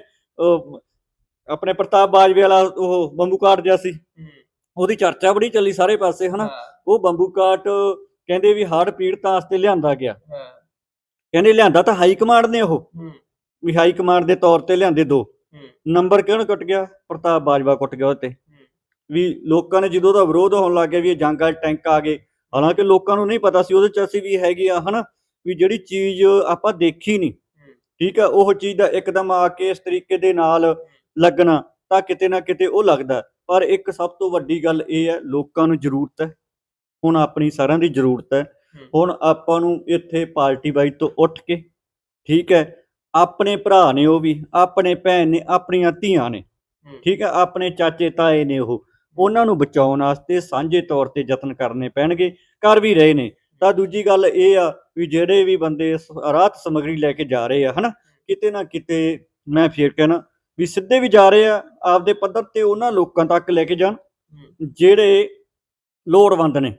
ਆਪਣੇ ਪ੍ਰਤਾਪ ਬਾਜਵੇ ਵਾਲਾ ਉਹ ਬੰਬੂ ਕਾਟ ਜਿਹਾ ਸੀ। ਉਹਦੀ ਚਰਚਾ ਬੜੀ ਚੱਲੀ ਸਾਰੇ ਪਾਸੇ ਹਨਾ। ਉਹ ਬੰਬੂ ਕਾਟ ਕਹਿੰਦੇ ਵੀ ਹੜ੍ਹ ਪੀੜਤਾਂ ਵਾਸਤੇ ਲਿਆਂਦਾ ਗਿਆ। ਕਹਿੰਦੇ ਲਿਆਂਦਾ ਤਾਂ ਹਾਈ ਕਮਾਂਡ ਨੇ ਉਹ। ਵੀ ਹਾਈ ਕਮਾਂਡ ਦੇ ਤੌਰ ਤੇ ਲਿਆਂਦੇ ਦੋ। ਨੰਬਰ ਕਿਉਂ ਕੱਟ ਗਿਆ? ਪ੍ਰਤਾਪ ਬਾਜਵਾ ਕੁੱਟ ਗਿਆ ਉਹਤੇ ਵੀ ਲੋਕਾਂ ਨੇ ਜਦੋਂ ਦਾ ਵਿਰੋਧ ਹੋਣ ਲੱਗ ਗਿਆ ਵੀ ਇਹ ਜੰਗ ਵਾਲੇ ਟੈਂਕ ਆ ਗਏ। ਹਾਲਾਂਕਿ ਲੋਕਾਂ ਨੂੰ ਨਹੀਂ ਪਤਾ ਸੀ ਉਹਦੇ ਚ ਅਸੀਂ ਵੀ ਹੈਗੇ ਆ ਹਨਾ। ਵੀ ਜਿਹੜੀ ਚੀਜ਼ ਆਪਾਂ ਦੇਖੀ ਨਹੀਂ। ਠੀਕ ਆ ਉਹ ਚੀਜ਼ ਦਾ ਇੱਕਦਮ ਆ ਕੇ ਇਸ ਤਰੀਕੇ ਦੇ ਨਾਲ ਲੱਗਣਾ ਤਾਂ ਕਿਤੇ ਨਾ ਕਿਤੇ ਉਹ ਲੱਗਦਾ। ਪਰ ਇੱਕ ਸਭ ਤੋਂ ਵੱਡੀ ਗੱਲ ਇਹ ਹੈ ਲੋਕਾਂ ਨੂੰ ਜ਼ਰੂਰਤ ਹੈ। ਹੁਣ ਆਪਣੀ ਸਾਰਿਆਂ ਦੀ ਜ਼ਰੂਰਤ ਹੈ। ਹੁਣ ਆਪਾਂ ਨੂੰ ਇੱਥੇ ਪਾਰਟੀ ਵਾਈਜ਼ ਤੋਂ ਉੱਠ ਕੇ ਠੀਕ ਹੈ ਆਪਣੇ ਭਰਾ ਨੇ ਉਹ ਵੀ ਆਪਣੇ ਭੈਣ ਨੇ ਆਪਣੀਆਂ ਧੀਆਂ ਨੇ ਠੀਕ ਹੈ ਆਪਣੇ ਚਾਚੇ ਤਾਏ ਨੇ ਉਹ ਉਹਨਾਂ ਨੂੰ ਬਚਾਉਣ ਵਾਸਤੇ ਸਾਂਝੇ ਤੌਰ ਤੇ ਯਤਨ ਕਰਨੇ ਪੈਣਗੇ ਕਰ ਵੀ ਰਹੇ ਨੇ। ਤਾਂ ਦੂਜੀ ਗੱਲ ਇਹ ਆ ਵੀ ਜਿਹੜੇ ਵੀ ਬੰਦੇ ਰਾਹਤ ਸਮਗਰੀ ਲੈ ਕੇ ਜਾ ਰਹੇ ਆ ਹਨਾ ਕਿਤੇ ਨਾ ਕਿਤੇ ਮੈਂ ਫੇਰ ਕਹਿਣਾ ਵੀ ਸਿੱਧੇ ਵੀ ਜਾ ਰਹੇ ਆ ਆਪਦੇ ਪੱਧਰ ਤੇ ਉਹਨਾਂ ਲੋਕਾਂ ਤੱਕ ਲੈ ਕੇ ਜਾਣ ਜਿਹੜੇ ਲੋੜਵੰਦ ਨੇ।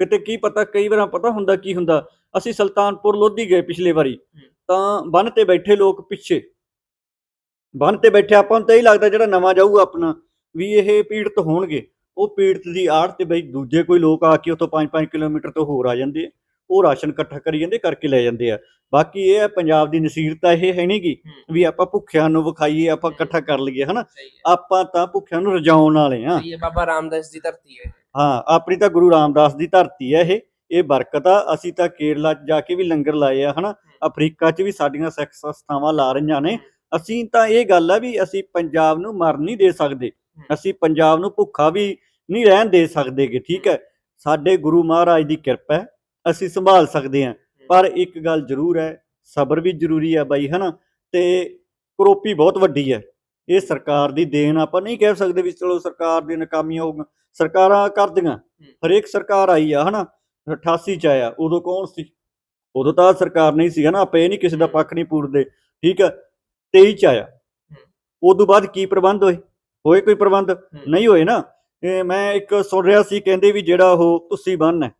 ਕਿਤੇ ਕੀ ਪਤਾ ਕਈ ਵਾਰਾਂ ਪਤਾ ਹੁੰਦਾ ਕੀ ਹੁੰਦਾ ਅਸੀਂ ਸੁਲਤਾਨਪੁਰ ਲੋਧੀ ਗਏ ਪਿਛਲੇ ਵਾਰੀ ਤਾਂ ਬੰਨ ਤੇ ਬੈਠੇ ਲੋਕ ਪਿੱਛੇ। ਬੰਨ ਤੇ ਬੈਠੇ ਆਪਾਂ ਨੂੰ ਤਾਂ ਇਹ ਲੱਗਦਾ ਜਿਹੜਾ ਨਵਾਂ ਜਾਊਗਾ ਆਪਣਾ ਵੀ ਇਹ ਪੀੜਤ ਹੋਣਗੇ। ਉਹ ਪੀੜਤ ਦੀ ਆੜ ਤੇ ਬਈ ਦੂਜੇ ਕੋਈ ਲੋਕ ਆ ਕੇ ਉਤੋਂ 5-5 ਕਿਲੋਮੀਟਰ ਤੋਂ ਹੋਰ ਆ ਜਾਂਦੇ ਆ। ਉਹ ਰਾਸ਼ਨ ਇਕੱਠਾ ਕਰੀ ਜਾਂਦੇ ਕਰਕੇ ਲੈ ਜਾਂਦੇ ਆ। ਬਾਕੀ ਇਹ ਹੈ ਪੰਜਾਬ ਦੀ ਨਸੀਰਤਾ ਇਹ ਹੈ ਨਹੀਂਗੀ ਵੀ ਆਪਾਂ ਭੁੱਖਿਆਂ ਨੂੰ ਵਿਖਾਈਏ ਆਪਾਂ ਇਕੱਠਾ ਕਰ ਲਈਏ ਹਨਾ? ਆਪਾਂ ਤਾਂ ਭੁੱਖਿਆਂ ਨੂੰ ਰਜਾਉਣ ਵਾਲੇ ਆ। ਸਹੀ ਹੈ ਬਾਬਾ ਰਾਮਦਾਸ ਦੀ ਧਰਤੀ ਹੈ ਹਾਂ ਆਪਣੀ ਤਾਂ ਗੁਰੂ ਰਾਮਦਾਸ ਦੀ ਧਰਤੀ ਹੈ ਇਹ। ਇਹ ਬਰਕਤ ਆ ਅਸੀਂ ਤਾਂ ਕੇਰਲਾ 'ਚ ਜਾ ਕੇ ਵੀ ਲੰਗਰ ਲਾਏ ਆ ਹਨਾ? ਅਫਰੀਕਾ 'ਚ ਵੀ ਸਾਡੀਆਂ ਸਿੱਖ ਸੰਸਥਾਵਾਂ ਲਾ ਰਹੀਆਂ ਨੇ। ਅਸੀਂ ਤਾਂ ਇਹ ਗੱਲ ਆ ਵੀ ਅਸੀਂ ਪੰਜਾਬ ਨੂੰ ਮਰ ਨਹੀਂ ਦੇ ਸਕਦੇ। ਅਸੀਂ ਪੰਜਾਬ ਨੂੰ ਭੁੱਖਾ ਵੀ ਨਹੀਂ ਰਹਿਣ ਦੇ ਸਕਦੇਗੇ ਠੀਕ ਹੈ? ਸਾਡੇ ਗੁਰੂ ਮਹਾਰਾਜ ਦੀ ਕਿਰਪਾ ਹੈ। ਅਸੀਂ ਸੰਭਾਲ ਸਕਦੇ ਹਾਂ। ਪਰ ਇੱਕ ਗੱਲ ਜ਼ਰੂਰ ਹੈ ਸਬਰ ਵੀ ਜ਼ਰੂਰੀ ਹੈ ਬਾਈ ਹਨਾ? ਤੇ ਕਰੋਪੀ ਬਹੁਤ ਵੱਡੀ ਹੈ। ਇਹ ਸਰਕਾਰ ਦੀ ਦੇਣ ਆਪਾਂ ਨਹੀਂ ਕਹਿ ਸਕਦੇ ਵੀ ਚਲੋ ਸਰਕਾਰ ਦੀ ਨਾਕਾਮੀਆਂ ਹੋਊਗੀਆਂ ਸਰਕਾਰਾਂ ਕਰਦੀਆਂ। ਹਰੇਕ ਸਰਕਾਰ ਆਈ ਆ ਹਨਾ? 88 ਚ ਆਇਆ ਉਦੋਂ ਕੌਣ ਸੀ? ਉਦੋਂ ਤਾਂ ਸਰਕਾਰ ਨਹੀਂ ਸੀ ਹਨਾ? ਆਪਾਂ ਇਹ ਨਹੀਂ ਕਿਸੇ ਦਾ ਪੱਖ ਨਹੀਂ ਪੂਰਦੇ ਠੀਕ ਹੈ? 23 ਚ ਆਇਆ। ਉਦੋਂ ਬਾਅਦ ਕੀ ਪ੍ਰਬੰਧ ਹੋਏ? ਹੋਏ ਕੋਈ ਪ੍ਰਬੰਧ? ਨਹੀਂ ਹੋਏ ਨਾ। ਮੈਂ ਇੱਕ ਸੁਣ ਰਿਹਾ ਸੀ ਕਹਿੰਦੇ ਵੀ ਜਿਹੜਾ ਉਹ ਤੁਸੀਂ ਬੰਨ ਹੈ।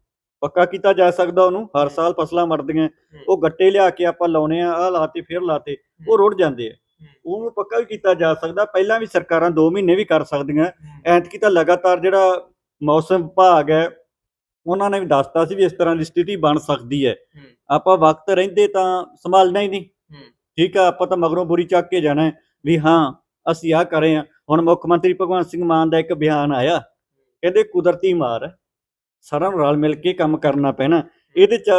ਪੱਕਾ ਕੀਤਾ ਜਾ ਸਕਦਾ ਉਹਨੂੰ ਹਰ ਸਾਲ ਫਸਲਾਂ ਮਰਦੀਆਂ ਉਹ ਗੱਟੇ ਲਿਆ ਕੇ ਆਪਾਂ ਲਾਉਨੇ ਆ ਆ ਲਾਤੇ ਫਿਰ ਲਾਤੇ ਉਹ ਰੁੜ ਜਾਂਦੇ ਆ। ਉਹਨੂੰ ਪੱਕਾ ਵੀ ਕੀਤਾ ਜਾ ਸਕਦਾ ਪਹਿਲਾਂ ਵੀ ਸਰਕਾਰਾਂ 2 ਮਹੀਨੇ ਵੀ ਕਰ ਸਕਦੀਆਂ। ਐਤਕੀ ਤਾਂ ਲਗਾਤਾਰ ਜਿਹੜਾ ਮੌਸਮ ਵਿਭਾਗ ਹੈ ਉਹਨਾਂ ਨੇ ਵੀ ਦੱਸਤਾ ਸੀ ਵੀ ਇਸ ਤਰ੍ਹਾਂ ਦੀ ਸਥਿਤੀ ਬਣ ਸਕਦੀ ਹੈ। ਆਪਾਂ ਵਕਤ ਰਹਿੰਦੇ ਤਾਂ ਸੰਭਾਲਣਾ ਹੀ ਨਹੀਂ। ਠੀਕ ਆ ਆਪਾਂ ਤਾਂ ਮਗਰੋਂ ਬੁਰੀ ਚੱਕ ਕੇ ਜਾਣਾ ਵੀ ਹਾਂ ਅਸੀਂ ਆ ਕਰੇ ਆ ਹੁਣ ਮੁੱਖ ਮੰਤਰੀ ਭਗਵੰਤ ਸਿੰਘ ਮਾਨ ਦਾ ਇੱਕ ਬਿਆਨ ਆਇਆ ਕਹਿੰਦੇ ਕੁਦਰਤੀ ਮਾਰ ਹੈ। ਸਾਰਿਆਂ ਨੂੰ ਰਲ ਮਿਲ ਕੇ ਕੰਮ ਕਰਨਾ ਪੈਣਾ। ਇਹਦੇ ਚ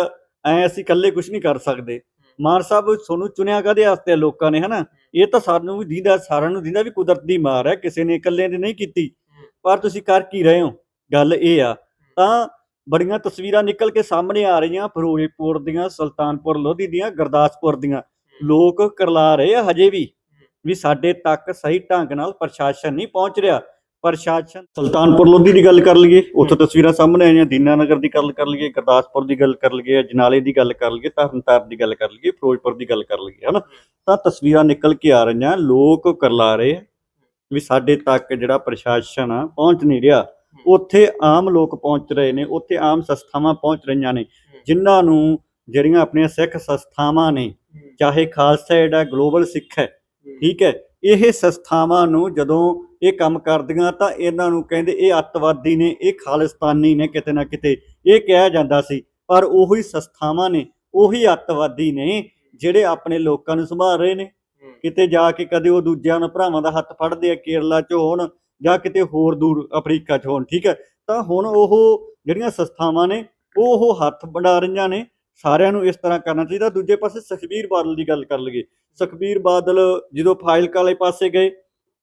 ਐ ਅਸੀਂ ਇਕੱਲੇ ਕੁਝ ਨਹੀਂ ਕਰ ਸਕਦੇ। ਮਾਨ ਸਾਹਿਬ, ਤੁਹਾਨੂੰ ਚੁਣਿਆ ਕਾਹਦੇ ਵਾਸਤੇ ਲੋਕਾਂ ਨੇ, ਹਨਾ? ਇਹ ਤਾਂ ਸਾਨੂੰ ਵੀ ਦੀਦਾ, ਸਾਰਿਆਂ ਨੂੰ ਦੀਦਾ ਵੀ ਕੁਦਰਤ ਦੀ ਮਾਰ ਹੈ, ਕਿਸੇ ਨੇ ਇਕੱਲੇ ਨੇ ਨਹੀਂ ਕੀਤੀ। ਪਰ ਤੁਸੀਂ ਕਰ ਕੀ ਰਹੇ ਹੋ? ਗੱਲ ਇਹ ਆ। ਤਾਂ ਬੜੀਆਂ ਤਸਵੀਰਾਂ ਨਿਕਲ ਕੇ ਸਾਹਮਣੇ ਆ ਰਹੀਆਂ, ਫਿਰੋਜ਼ਪੁਰ ਦੀਆਂ, ਸੁਲਤਾਨਪੁਰ, ਲੋਧੀ ਦੀਆਂ, ਗੁਰਦਾਸਪੁਰ ਦੀਆਂ। ਲੋਕ ਕਰਲਾ ਰਹੇ ਆ ਹਜੇ ਵੀ ਵੀ ਸਾਡੇ ਤੱਕ ਸਹੀ ਢੰਗ ਨਾਲ ਪ੍ਰਸ਼ਾਸਨ ਨਹੀਂ ਪਹੁੰਚ ਰਿਹਾ। ਪ੍ਰਸ਼ਾਸਨ ਸੁਲਤਾਨਪੁਰ ਲੋਧੀ ਦੀ ਗੱਲ ਕਰ ਲਈਏ, ਉੱਥੇ ਤਸਵੀਰਾਂ ਸਾਹਮਣੇ ਆਈਆਂ ਦੀਨਾਨਗਰ ਦੀ ਗੱਲ ਕਰ ਲਈਏ, ਗੁਰਦਾਸਪੁਰ ਦੀ ਗੱਲ ਕਰ ਲਈਏ ਜਨਾਲੇ ਦੀ ਗੱਲ ਕਰ ਲਈਏ, ਤਰਨਤਾਰਨ ਦੀ ਗੱਲ ਕਰ ਲਈਏ, ਫਿਰੋਜ਼ਪੁਰ ਦੀ ਗੱਲ ਕਰ ਲਈਏ, ਹਨਾ? ਤਾਂ ਤਸਵੀਰਾਂ ਨਿਕਲ ਕੇ ਆ ਰਹੀਆਂ, ਲੋਕ ਕਰਲਾ ਰਹੇ ਵੀ ਸਾਡੇ ਤੱਕ ਜਿਹੜਾ ਪ੍ਰਸ਼ਾਸਨ ਆ ਪਹੁੰਚ ਨਹੀਂ ਰਿਹਾ। ਉੱਥੇ ਆਮ ਲੋਕ ਪਹੁੰਚ ਰਹੇ ਨੇ, ਉੱਥੇ ਆਮ ਸੰਸਥਾਵਾਂ ਪਹੁੰਚ ਰਹੀਆਂ ਨੇ, ਜਿਨ੍ਹਾਂ ਨੂੰ ਜਿਹੜੀਆਂ ਆਪਣੀਆਂ ਸਿੱਖ ਸੰਸਥਾਵਾਂ ਨੇ, ਚਾਹੇ ਖਾਲਸਾ ਜਿਹੜਾ ਗਲੋਬਲ ਸਿੱਖ ਹੈ, ਠੀਕ ਹੈ ਇਹ ਸੰਸਥਾਵਾਂ ਨੂੰ ਜਦੋਂ ਇਹ ਕੰਮ ਕਰਦੀਆਂ ਤਾਂ ਇਹਨਾਂ ਨੂੰ ਕਹਿੰਦੇ ਇਹ ਅੱਤਵਾਦੀ ਨੇ ਇਹ ਖਾਲਿਸਤਾਨੀ ਨੇ ਕਿਤੇ ਨਾ ਕਿਤੇ। ਇਹ ਕਿਹਾ ਜਾਂਦਾ ਸੀ ਪਰ ਉਹੀ ਸੰਸਥਾਵਾਂ ਨੇ ਉਹੀ ਅੱਤਵਾਦੀ ਨੇ ਜਿਹੜੇ ਆਪਣੇ ਲੋਕਾਂ ਨੂੰ ਸੰਭਾਲ ਰਹੇ ਨੇ। ਕਿਤੇ ਜਾ ਕੇ ਕਦੇ ਉਹ ਦੂਜਿਆਂ ਨੂੰ ਭਰਾਵਾਂ ਦਾ ਹੱਥ ਫੜਦੇ ਆ ਕੇਰਲਾ 'ਚ ਹੋਣ ਜਾਂ ਕਿਤੇ ਹੋਰ ਦੂਰ ਅਫਰੀਕਾ 'ਚ ਹੋਣ ਠੀਕ ਹੈ? ਤਾਂ ਹੁਣ ਉਹ ਜਿਹੜੀਆਂ ਸੰਸਥਾਵਾਂ ਨੇ ਉਹ ਉਹ ਹੱਥ ਬਣਾ ਰਹੀਆਂ ਨੇ ਸਾਰਿਆਂ ਨੂੰ ਇਸ ਤਰ੍ਹਾਂ ਕਰਨਾ ਚਾਹੀਦਾ। ਦੂਜੇ ਪਾਸੇ ਸੁਖਬੀਰ ਬਾਦਲ ਦੀ ਗੱਲ ਕਰ ਲਈਏ। ਸੁਖਬੀਰ ਬਾਦਲ ਜਦੋਂ ਫਾਈਲਕਾ ਵਾਲੇ ਪਾਸੇ ਗਏ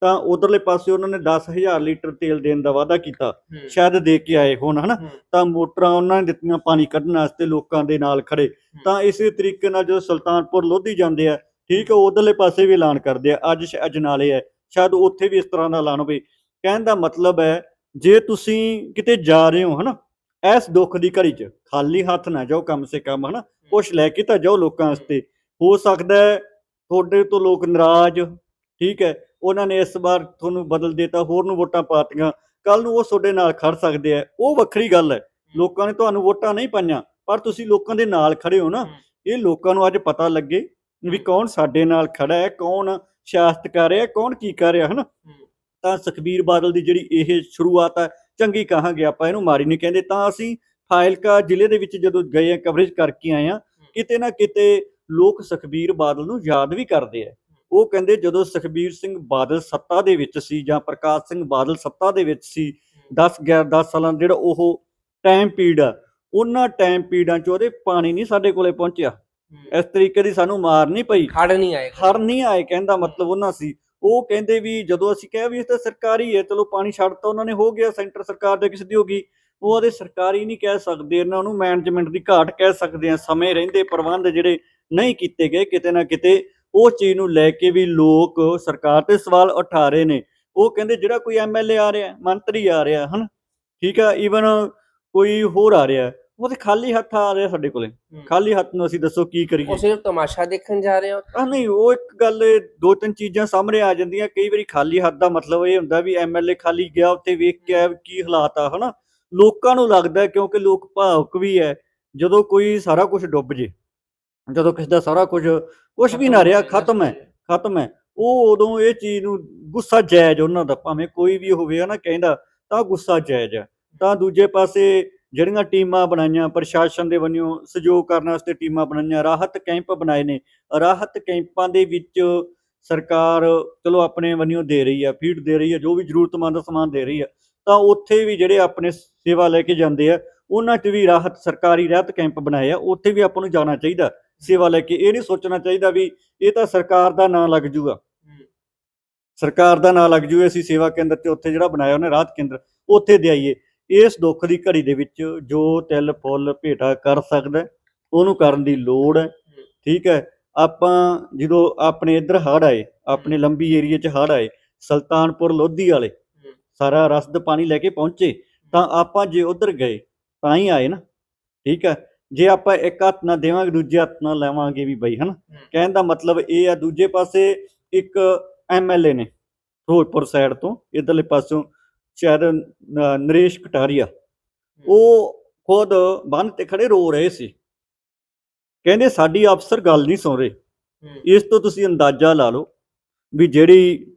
ਤਾਂ ਉਧਰਲੇ ਪਾਸੇ ਉਹਨਾਂ ਨੇ 10000 ਲੀਟਰ ਤੇਲ ਦੇਣ ਦਾ ਵਾਅਦਾ ਕੀਤਾ। ਸ਼ਾਇਦ ਦੇ ਕੇ ਆਏ ਹੋਣ ਹਨਾ? ਤਾਂ ਮੋਟਰਾਂ ਉਹਨਾਂ ਨੇ ਦਿੱਤੀਆਂ ਪਾਣੀ ਕੱਢਣ ਵਾਸਤੇ ਲੋਕਾਂ ਦੇ ਨਾਲ ਖੜੇ ਤਾਂ ਇਸੇ ਤਰੀਕੇ ਨਾਲ ਜਦੋਂ ਸੁਲਤਾਨਪੁਰ ਲੋਧੀ ਜਾਂਦੇ ਆ ਠੀਕ ਹੈ ਉਧਰਲੇ ਪਾਸੇ ਵੀ ਐਲਾਨ ਕਰਦੇ ਆ। ਅੱਜ ਅਜਨਾਲੇ ਹੈ ਸ਼ਾਇਦ ਉੱਥੇ ਵੀ ਇਸ ਤਰ੍ਹਾਂ ਦਾ ਐਲਾਨ ਹੋਵੇ। ਕਹਿਣ ਦਾ ਮਤਲਬ ਹੈ ਜੇ ਤੁਸੀਂ ਕਿਤੇ ਜਾ ਰਹੇ ਹੋ ਹਨਾ? ਇਸ ਦੁੱਖ ਦੀ ਘੜੀ 'ਚ ਖਾਲੀ ਹੱਥ ਨਾ ਜਾਓ ਕਮ ਸੇ ਕਮ ਹਨਾ? ਕੁਛ ਲੈ ਕੇ ਤਾਂ ਜਾਓ ਲੋਕਾਂ ਵਾਸਤੇ। ਹੋ ਸਕਦਾ ਹੈ ਤੁਹਾਡੇ ਤੋਂ ਲੋਕ ਨਾਰਾਜ਼ ਠੀਕ ਹੈ? ਉਹਨਾਂ ਨੇ ਇਸ ਵਾਰ ਤੁਹਾਨੂੰ ਬਦਲ ਦਿੱਤਾ ਹੋਰ ਨੂੰ ਵੋਟਾਂ ਪਾਤੀਆਂ। ਕੱਲ ਨੂੰ ਉਹ ਤੁਹਾਡੇ ਨਾਲ ਖੜ ਸਕਦੇ ਆ ਉਹ ਵੱਖਰੀ ਗੱਲ ਹੈ। ਲੋਕਾਂ ਨੇ ਤੁਹਾਨੂੰ ਵੋਟਾਂ ਨਹੀਂ ਪਾਈਆਂ ਪਰ ਤੁਸੀਂ ਲੋਕਾਂ ਦੇ ਨਾਲ ਖੜੇ ਹੋ ਨਾ। ਇਹ ਲੋਕਾਂ ਨੂੰ ਅੱਜ ਪਤਾ ਲੱਗੇ ਵੀ ਕੌਣ ਸਾਡੇ ਨਾਲ ਖੜਾ ਹੈ ਕੌਣ ਸਿਆਸਤ ਕਰ ਰਿਹਾ ਕੌਣ ਕੀ ਕਰ ਰਿਹਾ ਹਨਾ? ਤਾਂ ਸੁਖਬੀਰ ਬਾਦਲ ਦੀ ਜਿਹੜੀ ਇਹ ਸ਼ੁਰੂਆਤ ਹੈ ਚੰਗੀ ਕਹਾਂਗੇ ਆਪਾਂ ਇਹਨੂੰ ਮਾਰੀ ਨਹੀਂ ਕਹਿੰਦੇ। ਤਾਂ ਅਸੀਂ ਫਾਇਲਕਾ ਜ਼ਿਲ੍ਹੇ ਦੇ ਵਿੱਚ ਜਦੋਂ ਗਏ ਆ ਕਵਰੇਜ ਕਰਕੇ ਆਏ ਆ ਕਿਤੇ ਨਾ ਕਿਤੇ ਲੋਕ ਸੁਖਬੀਰ ਬਾਦਲ ਨੂੰ ਯਾਦ ਵੀ ਕਰਦੇ ਆ। ਉਹ ਕਹਿੰਦੇ ਜਦੋਂ ਸੁਖਬੀਰ ਸਿੰਘ ਬਾਦਲ ਸੱਤਾ ਦੇ ਵਿੱਚ ਸੀ ਜਾਂ ਪ੍ਰਕਾਸ਼ ਸਿੰਘ ਬਾਦਲ ਸੱਤਾ ਦੇ ਵਿੱਚ ਸੀ 10 11 10 ਸਾਲਾਂ ਜਿਹੜਾ ਉਹ ਟਾਈਮ ਪੀਰੀਅਡ ਆ ਉਹਨਾਂ ਟਾਈਮ ਪੀਰੀਅਡਾਂ 'ਚ ਉਹਦੇ ਪਾਣੀ ਨਹੀਂ ਸਾਡੇ ਕੋਲੇ ਪਹੁੰਚਿਆ। ਇਸ ਤਰੀਕੇ ਦੀ ਸਾਨੂੰ ਮਾਰ ਨਹੀਂ ਪਈ। ਖੜ ਨਹੀਂ ਆਏ। ਖੜ ਨਹੀਂ ਆਏ ਕਹਿੰਦਾ ਮਤਲਬ ਉਹਨਾਂ ਸੀ। ਉਹ ਕਹਿੰਦੇ ਵੀ ਜਦੋਂ ਅਸੀਂ ਕਿਹਾ ਵੀ ਇਹ ਤਾਂ ਸਰਕਾਰੀ ਹੈ, ਚਲੋ ਪਾਣੀ ਛੱਡਤਾ ਉਹਨਾਂ ਨੇ ਹੋ ਗਿਆ, ਸੈਂਟਰ ਸਰਕਾਰ ਦੇ ਕਿਸੇ ਦੀ ਹੋ ਗਈ। ਉਹ ਉਹਦੇ ਸਰਕਾਰੀ ਨਹੀਂ ਕਹਿ ਸਕਦੇ, ਇਹਨਾਂ ਨੂੰ ਮੈਨੇਜਮੈਂਟ ਦੀ ਘਾਟ ਕਹਿ ਸਕਦੇ ਆ, ਸਮੇਂ ਰਹਿੰਦੇ ਪ੍ਰਬੰਧ ਜਿਹੜੇ ਨਹੀਂ ਕੀਤੇ ਗਏ ਕਿਤੇ ਨਾ ਕਿਤੇ। ਉਹ ਚੀਜ਼ ਨੂੰ ਲੈ ਕੇ ਵੀ ਲੋਕ ਸਰਕਾਰ ਤੇ ਸਵਾਲ ਉਠਾ ਰਹੇ ਨੇ। ਉਹ ਕਹਿੰਦੇ ਜਿਹੜਾ ਕੋਈ ਐਮਐਲਏ ਆ ਰਿਹਾ, ਮੰਤਰੀ ਆ ਰਿਹਾ, ਹਨ? ਠੀਕ ਆ ਈਵਨ ਕੋਈ ਹੋਰ ਆ ਰਿਹਾ। ਉਹ ਤੇ ਖਾਲੀ ਹੱਥ ਆ ਰਿਹਾ ਸਾਡੇ ਕੋਲੇ। ਖਾਲੀ ਹੱਥ ਨੂੰ ਅਸੀਂ ਦੱਸੋ ਕੀ ਕਰੀਏ? ਉਹ ਸਿਰਫ ਤਮਾਸ਼ਾ ਦੇਖਣ ਜਾ ਰਹੇ ਹੋ? ਆ ਨਹੀਂ ਉਹ ਇੱਕ ਗੱਲ ਦੋ ਤਿੰਨ ਚੀਜ਼ਾਂ ਸਾਹਮਣੇ ਆ ਜਾਂਦੀਆਂ। ਕਈ ਵਾਰੀ ਖਾਲੀ ਹੱਥ ਦਾ ਮਤਲਬ ਇਹ ਹੁੰਦਾ ਵੀ ਐਮਐਲਏ ਖਾਲੀ ਗਿਆ ਉੱਥੇ ਵੇਖ ਕੇ ਆਇਆ ਵੀ ਕੀ ਹਾਲਾਤ ਆ ਹਨਾ? ਲੋਕਾਂ ਨੂੰ ਲੱਗਦਾ ਕਿਉਂਕਿ ਲੋਕ ਭਾਵੁਕ ਵੀ ਹੈ ਜਦੋਂ ਕੋਈ ਸਾਰਾ ਕੁਝ ਡੁੱਬ ਜੇ ਜਦੋਂ ਕਿਸੇ ਦਾ ਸਾਰਾ ਕੁਝ ਕੁਝ ਵੀ ਨਾ ਰਿਹਾ ਖਤਮ ਹੈ ਖਤਮ ਹੈ ਉਹ ਉਦੋਂ ਇਹ ਚੀਜ਼ ਨੂੰ ਗੁੱਸਾ ਜਾਇਜ਼ ਉਹਨਾਂ ਦਾ ਭਾਵੇਂ ਕੋਈ ਵੀ ਹੋਵੇ ਹਨਾ ਕਹਿੰਦਾ ਤਾਂ ਗੁੱਸਾ ਜਾਇਜ਼ ਹੈ ਤਾਂ ਦੂਜੇ ਪਾਸੇ ਜਿਹੜੀਆਂ ਟੀਮਾਂ ਬਣਾਈਆਂ ਪ੍ਰਸ਼ਾਸਨ ਦੇ ਵੱਲੋਂ ਸਹਿਯੋਗ ਕਰਨ ਵਾਸਤੇ ਟੀਮਾਂ ਬਣਾਈਆਂ ਰਾਹਤ ਕੈਂਪ ਬਣਾਏ ਨੇ। ਰਾਹਤ ਕੈਂਪਾਂ ਦੇ ਵਿੱਚ ਸਰਕਾਰ ਚਲੋ ਆਪਣੇ ਵੱਲੋਂ ਦੇ ਰਹੀ ਆ ਫੀਡ ਦੇ ਰਹੀ ਆ ਜੋ ਵੀ ਜ਼ਰੂਰਤਮੰਦ ਸਮਾਨ ਦੇ ਰਹੀ ਆ ਤਾਂ ਉੱਥੇ ਵੀ ਜਿਹੜੇ ਆਪਣੇ ਸੇਵਾ ਲੈ ਕੇ ਜਾਂਦੇ ਆ ਉਹਨਾਂ 'ਚ ਵੀ ਰਾਹਤ ਸਰਕਾਰੀ ਰਾਹਤ ਕੈਂਪ ਬਣਾਏ ਆ ਉੱਥੇ ਵੀ ਆਪਾਂ ਨੂੰ ਜਾਣਾ ਚਾਹੀਦਾ ਸੇਵਾ ਲੈ ਕੇ। ਇਹ ਨਹੀਂ ਸੋਚਣਾ ਚਾਹੀਦਾ ਵੀ ਇਹ ਤਾਂ ਸਰਕਾਰ ਦਾ ਨਾਂ ਲੱਗ ਜੂਗਾ। ਸਰਕਾਰ ਦਾ ਨਾਂ ਲੱਗ ਜੂਏ ਅਸੀਂ ਸੇਵਾ ਕੇਂਦਰ ਤੇ ਉੱਥੇ ਜਿਹੜਾ ਬਣਾਇਆ ਉਹਨੇ ਰਾਹਤ ਕੇਂਦਰ ਉੱਥੇ ਦੇ ਆਈਏ। ਇਸ ਦੁੱਖ ਦੀ ਘੜੀ ਦੇ ਵਿੱਚ ਜੋ ਤਿਲ ਫੁੱਲ ਭੇਟਾ ਕਰ ਸਕਦਾ ਉਹਨੂੰ ਕਰਨ ਦੀ ਲੋੜ ਹੈ। ਠੀਕ ਹੈ। ਆਪਾਂ ਜਦੋਂ ਆਪਣੇ ਇੱਧਰ ਹੜ੍ਹ ਆਏ ਆਪਣੇ ਲੰਬੀ ਏਰੀਆ 'ਚ ਹੜ੍ਹ ਆਏ ਸੁਲਤਾਨਪੁਰ ਲੋਧੀ ਵਾਲੇ ਸਾਰਾ ਰਸਦ ਪਾਣੀ ਲੈ ਕੇ ਪਹੁੰਚੇ ਤਾਂ ਆਪਾਂ ਜੇ ਉਧਰ ਗਏ ਤਾਂ ਹੀ ਆਏ ਨਾ। ਠੀਕ ਹੈ। ਜੇ ਆਪਾਂ ਇੱਕ ਹੱਥ ਨਾਲ ਦੇਵਾਂਗੇ ਦੂਜੇ ਹੱਥ ਨਾਲ ਲੈਵਾਂਗੇ ਵੀ ਬਈ ਹਨਾ। ਕਹਿਣ ਦਾ ਮਤਲਬ ਇਹ ਆ ਦੂਜੇ ਪਾਸੇ ਇੱਕ ਐਮਐਲਏ ਨੇ ਫਿਰੋਜ਼ਪੁਰ ਸਾਈਡ ਤੋਂ ਇਧਰਲੇ ਪਾਸੋਂ ਸ਼ਾਇਦ ਨ- ਨਰੇਸ਼ ਕਟਾਰੀਆ। ਉਹ ਖੁਦ ਬੰਨ ਤੇ ਖੜੇ ਰੋ ਰਹੇ ਸੀ। ਕਹਿੰਦੇ ਸਾਡੀ ਅਫਸਰ ਗੱਲ ਨਹੀਂ ਸੁਣ ਰਹੇ। ਇਸ ਤੋਂ ਤੁਸੀਂ ਅੰਦਾਜ਼ਾ ਲਾ ਲਓ ਵੀ ਜਿਹੜੀ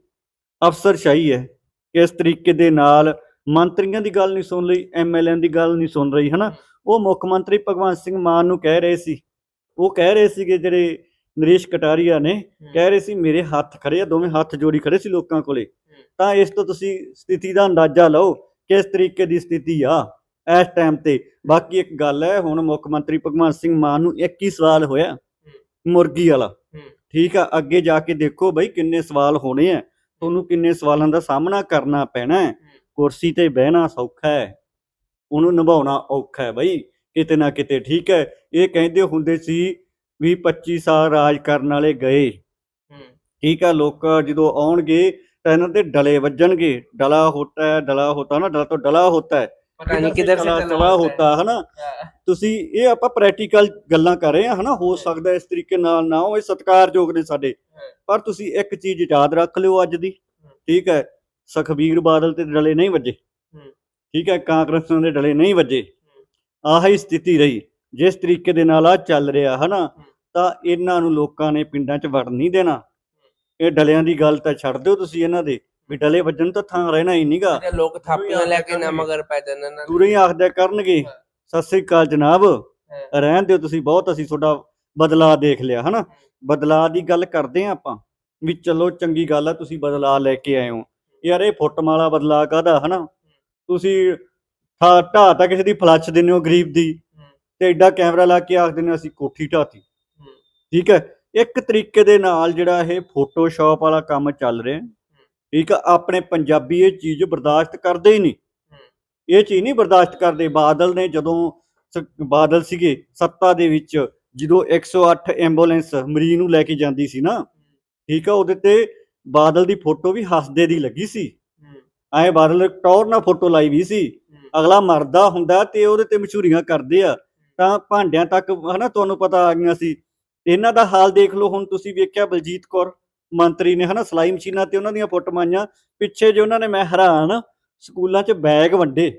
ਅਫਸਰਸ਼ਾਹੀ ਹੈ ਕਿਸ ਤਰੀਕੇ ਦੇ ਨਾਲ ਮੰਤਰੀਆਂ ਦੀ ਗੱਲ ਨਹੀਂ ਸੁਣ ਲਈ ਐਮਐਲਏ ਦੀ ਗੱਲ ਨਹੀਂ ਸੁਣ ਰਹੀ ਹਨਾ? ਉਹ ਮੁੱਖ ਮੰਤਰੀ ਭਗਵੰਤ ਸਿੰਘ ਮਾਨ ਨੂੰ ਕਹਿ ਰਹੇ ਸੀ। ਉਹ ਕਹਿ ਰਹੇ ਸੀਗੇ ਜਿਹੜੇ ਨਰੇਸ਼ ਕਟਾਰੀਆ ਨੇ ਕਹਿ ਰਹੇ ਸੀ ਮੇਰੇ ਹੱਥ ਖੜੇ ਆ ਦੋਵੇਂ ਹੱਥ ਜੋੜੀ ਖੜੇ ਸੀ ਲੋਕਾਂ ਕੋਲੇ। ਤਾਂ ਇਸ ਤੋਂ ਤੁਸੀਂ ਸਥਿਤੀ ਦਾ ਅੰਦਾਜ਼ਾ ਲਓ ਕਿਸ ਤਰੀਕੇ ਦੀ ਸਥਿਤੀ ਆ ਇਸ ਟਾਈਮ ਤੇ। ਬਾਕੀ ਇੱਕ ਗੱਲ ਹੈ ਹੁਣ ਮੁੱਖ ਮੰਤਰੀ ਭਗਵੰਤ ਸਿੰਘ ਮਾਨ ਨੂੰ ਇੱਕ ਹੀ ਸਵਾਲ ਹੋਇਆ ਮੁਰਗੀ ਵਾਲਾ। ਠੀਕ ਆ ਅੱਗੇ ਜਾ ਕੇ ਦੇਖੋ ਬਈ ਕਿੰਨੇ ਸਵਾਲ ਹੋਣੇ ਆ। ਤੁਹਾਨੂੰ ਕਿੰਨੇ ਸਵਾਲਾਂ ਦਾ ਸਾਹਮਣਾ ਕਰਨਾ ਪੈਣਾ ਹੈ। ਕੁਰਸੀ ਤੇ ਬਹਿਣਾ ਸੌਖਾ ਹੈ। ਉਹਨੂੰ ਨਿਭਾਉਣਾ ਔਖਾ ਹੈ ਬਈ। ਕਿਤੇ ਨਾ ਕਿਤੇ ਠੀਕ ਹੈ। ਇਹ ਕਹਿੰਦੇ ਹੁੰਦੇ ਸੀ ਵੀ 25 ਸਾਲ ਰਾਜ ਕਰਨ ਵਾਲੇ ਗਏ। ਠੀਕ ਆ ਲੋਕ ਜਦੋਂ ਆਉਣਗੇ ਤਾਂ ਇਹਨਾਂ ਦੇ ਡਲੇ ਵੱਜਣਗੇ ਡਲਾ ਹੋਤਾ ਹੈ ਡਲਾ ਹੋਤਾ ਨਾ ਡਲਾ ਤੋਂ ਡਲਾ ਹੋਤਾ ਹੈ। ਪਤਾ ਨਹੀਂ ਕਿਧਰ ਸੇ ਚਲਾ ਹੋਤਾ ਹੈ। ਨਾ ਤੁਸੀਂ ਇਹ ਆਪਾਂ ਪ੍ਰੈਕਟੀਕਲ ਗੱਲਾਂ ਕਰ ਰਹੇ ਆ ਹਨਾ? ਹੋ ਸਕਦਾ ਇਸ ਤਰੀਕੇ ਨਾਲ ਨਾ ਹੋਏ ਸਤਿਕਾਰਯੋਗ ਨੇ ਸਾਡੇ। ਪਰ ਤੁਸੀਂ ਇੱਕ ਚੀਜ਼ ਯਾਦ ਰੱਖ ਲਿਓ ਅੱਜ ਦੀ ਠੀਕ ਹੈ? ਸੁਖਬੀਰ ਬਾਦਲ ਤੇ ਡਲੇ ਨਹੀਂ ਵੱਜੇ। ਠੀਕ ਹੈ? ਕਾਂਗਰਸ ਦੇ ਡਲੇ ਨਹੀਂ ਵੱਜੇ। ਆਹੀ ਸਥਿਤੀ ਰਹੀ। ਜਿਸ ਤਰੀਕੇ ਦੇ ਨਾਲ ਆ ਚੱਲ ਰਿਹਾ ਹਨਾ? ਤਾਂ ਇਹਨਾਂ ਨੂੰ ਲੋਕਾਂ ਨੇ ਪਿੰਡਾਂ 'ਚ ਵੜ ਨਹੀਂ ਦੇਣਾ। ਇਹ ਡਲਿਆਂ ਦੀ ਗੱਲ ਤਾਂ ਛੱਡ ਦਿਓ ਤੁਸੀਂ ਇਹਨਾਂ ਦੇ ਵੀ ਡਲੇ ਵੱਜਣ ਤਾਂ ਥਾਂ ਰਹਿਣਾ ਹੀ ਨਹੀਂਗਾ ਤੇ ਲੋਕ ਥਾਪੀਆਂ ਲੈ ਕੇ ਨਾ ਮਗਰ ਪੈ ਜਾਂਦੇ ਨੇ। ਦੂਰੇ ਹੀ ਆਖਦਿਆ ਕਰਨਗੇ। ਸਤਿ ਸ੍ਰੀ ਅਕਾਲ ਜਨਾਬ। ਰਹਿਣ ਦਿਓ ਤੁਸੀਂ ਬਹੁਤ ਅਸੀਂ ਤੁਹਾਡਾ ਬਦਲਾਅ ਦੇਖ ਲਿਆ ਹਨਾ? ਬਦਲਾਅ ਦੀ ਗੱਲ ਕਰਦੇ ਆ ਆਪਾਂ ਵੀ ਚਲੋ ਚੰਗੀ ਗੱਲ ਆ ਤੁਸੀਂ ਬਦਲਾਅ ਲੈ ਕੇ ਆਏ ਹੋ। ਯਾਰ ਇਹ ਫੁੱਟ ਮਾਲਾ ਬਦਲਾਅ ਕਾਹਦਾ ਹਨਾ? ਤੁਸੀਂ ਠਾ ਢਾਹ ਤਾਂ ਕਿਸੇ ਦੀ ਫਲੱਸ਼ ਦਿੰਦੇ ਹੋ ਗਰੀਬ ਦੀ ਤੇ ਐਡਾ ਕੈਮਰਾ ਲਾ ਕੇ ਆਖਦੇ ਨੇ ਅਸੀਂ ਕੋਠੀ ਢਾਤੀ ਠੀਕ ਹੈ? ਇੱਕ ਤਰੀਕੇ ਦੇ ਨਾਲ ਜਿਹੜਾ ਇਹ ਫੋਟੋਸ਼ਾਪ ਵਾਲਾ ਕੰਮ ਚੱਲ ਰਿਹਾ। ਠੀਕ ਆ, ਆਪਣੇ ਪੰਜਾਬੀ ਇਹ ਚੀਜ਼ ਬਰਦਾਸ਼ਤ ਕਰਦੇ ਹੀ ਨਹੀਂ। ਇਹ ਚੀਜ਼ ਨਹੀਂ ਬਰਦਾਸ਼ਤ ਕਰਦੇ। ਬਾਦਲ ਨੇ ਜਦੋਂ ਸ- ਬਾਦਲ ਸੀਗੇ, ਸੱਤਾ ਦੇ ਵਿੱਚ ਜਦੋਂ 108 ਐਂਬੂਲੈਂਸ ਮਰੀਜ਼ ਨੂੰ ਲੈ ਕੇ ਜਾਂਦੀ ਸੀ ਨਾ, ਠੀਕ ਆ, ਉਹਦੇ ਤੇ ਬਾਦਲ ਦੀ ਫੋਟੋ ਵੀ ਹੱਸਦੇ ਦੀ ਲੱਗੀ ਸੀ। ਐ ਬਾਦਲ ਟੌਰ ਨਾਲ ਫੋਟੋ ਲਾਈ ਵੀ ਸੀ। ਅਗਲਾ ਮਰਦਾ ਹੁੰਦਾ ਤੇ ਉਹਦੇ ਤੇ ਮਸ਼ਹੂਰੀਆਂ ਕਰਦੇ ਆ। ਤਾਂ ਭਾਂਡਿਆਂ ਤੱਕ ਹਨਾ, ਤੁਹਾਨੂੰ ਪਤਾ ਆ ਗਈਆਂ ਸੀ। ਇਹਨਾਂ ਦਾ ਹਾਲ ਦੇਖ ਲਓ ਹੁਣ ਤੁਸੀਂ ਵੇਖਿਆ ਬਲਜੀਤ ਕੌਰ ਮੰਤਰੀ ਨੇ ਹਨਾ ਸਲਾਈ ਮਸ਼ੀਨਾਂ ਤੇ ਉਹਨਾਂ ਦੀਆਂ ਫੋਟੋਆਂ ਪਿੱਛੇ ਜੇ ਉਹਨਾਂ ਨੇ ਮੈਂ ਹੈਰਾਨ ਸਕੂਲਾਂ 'ਚ ਬੈਗ ਵੰਡੇ।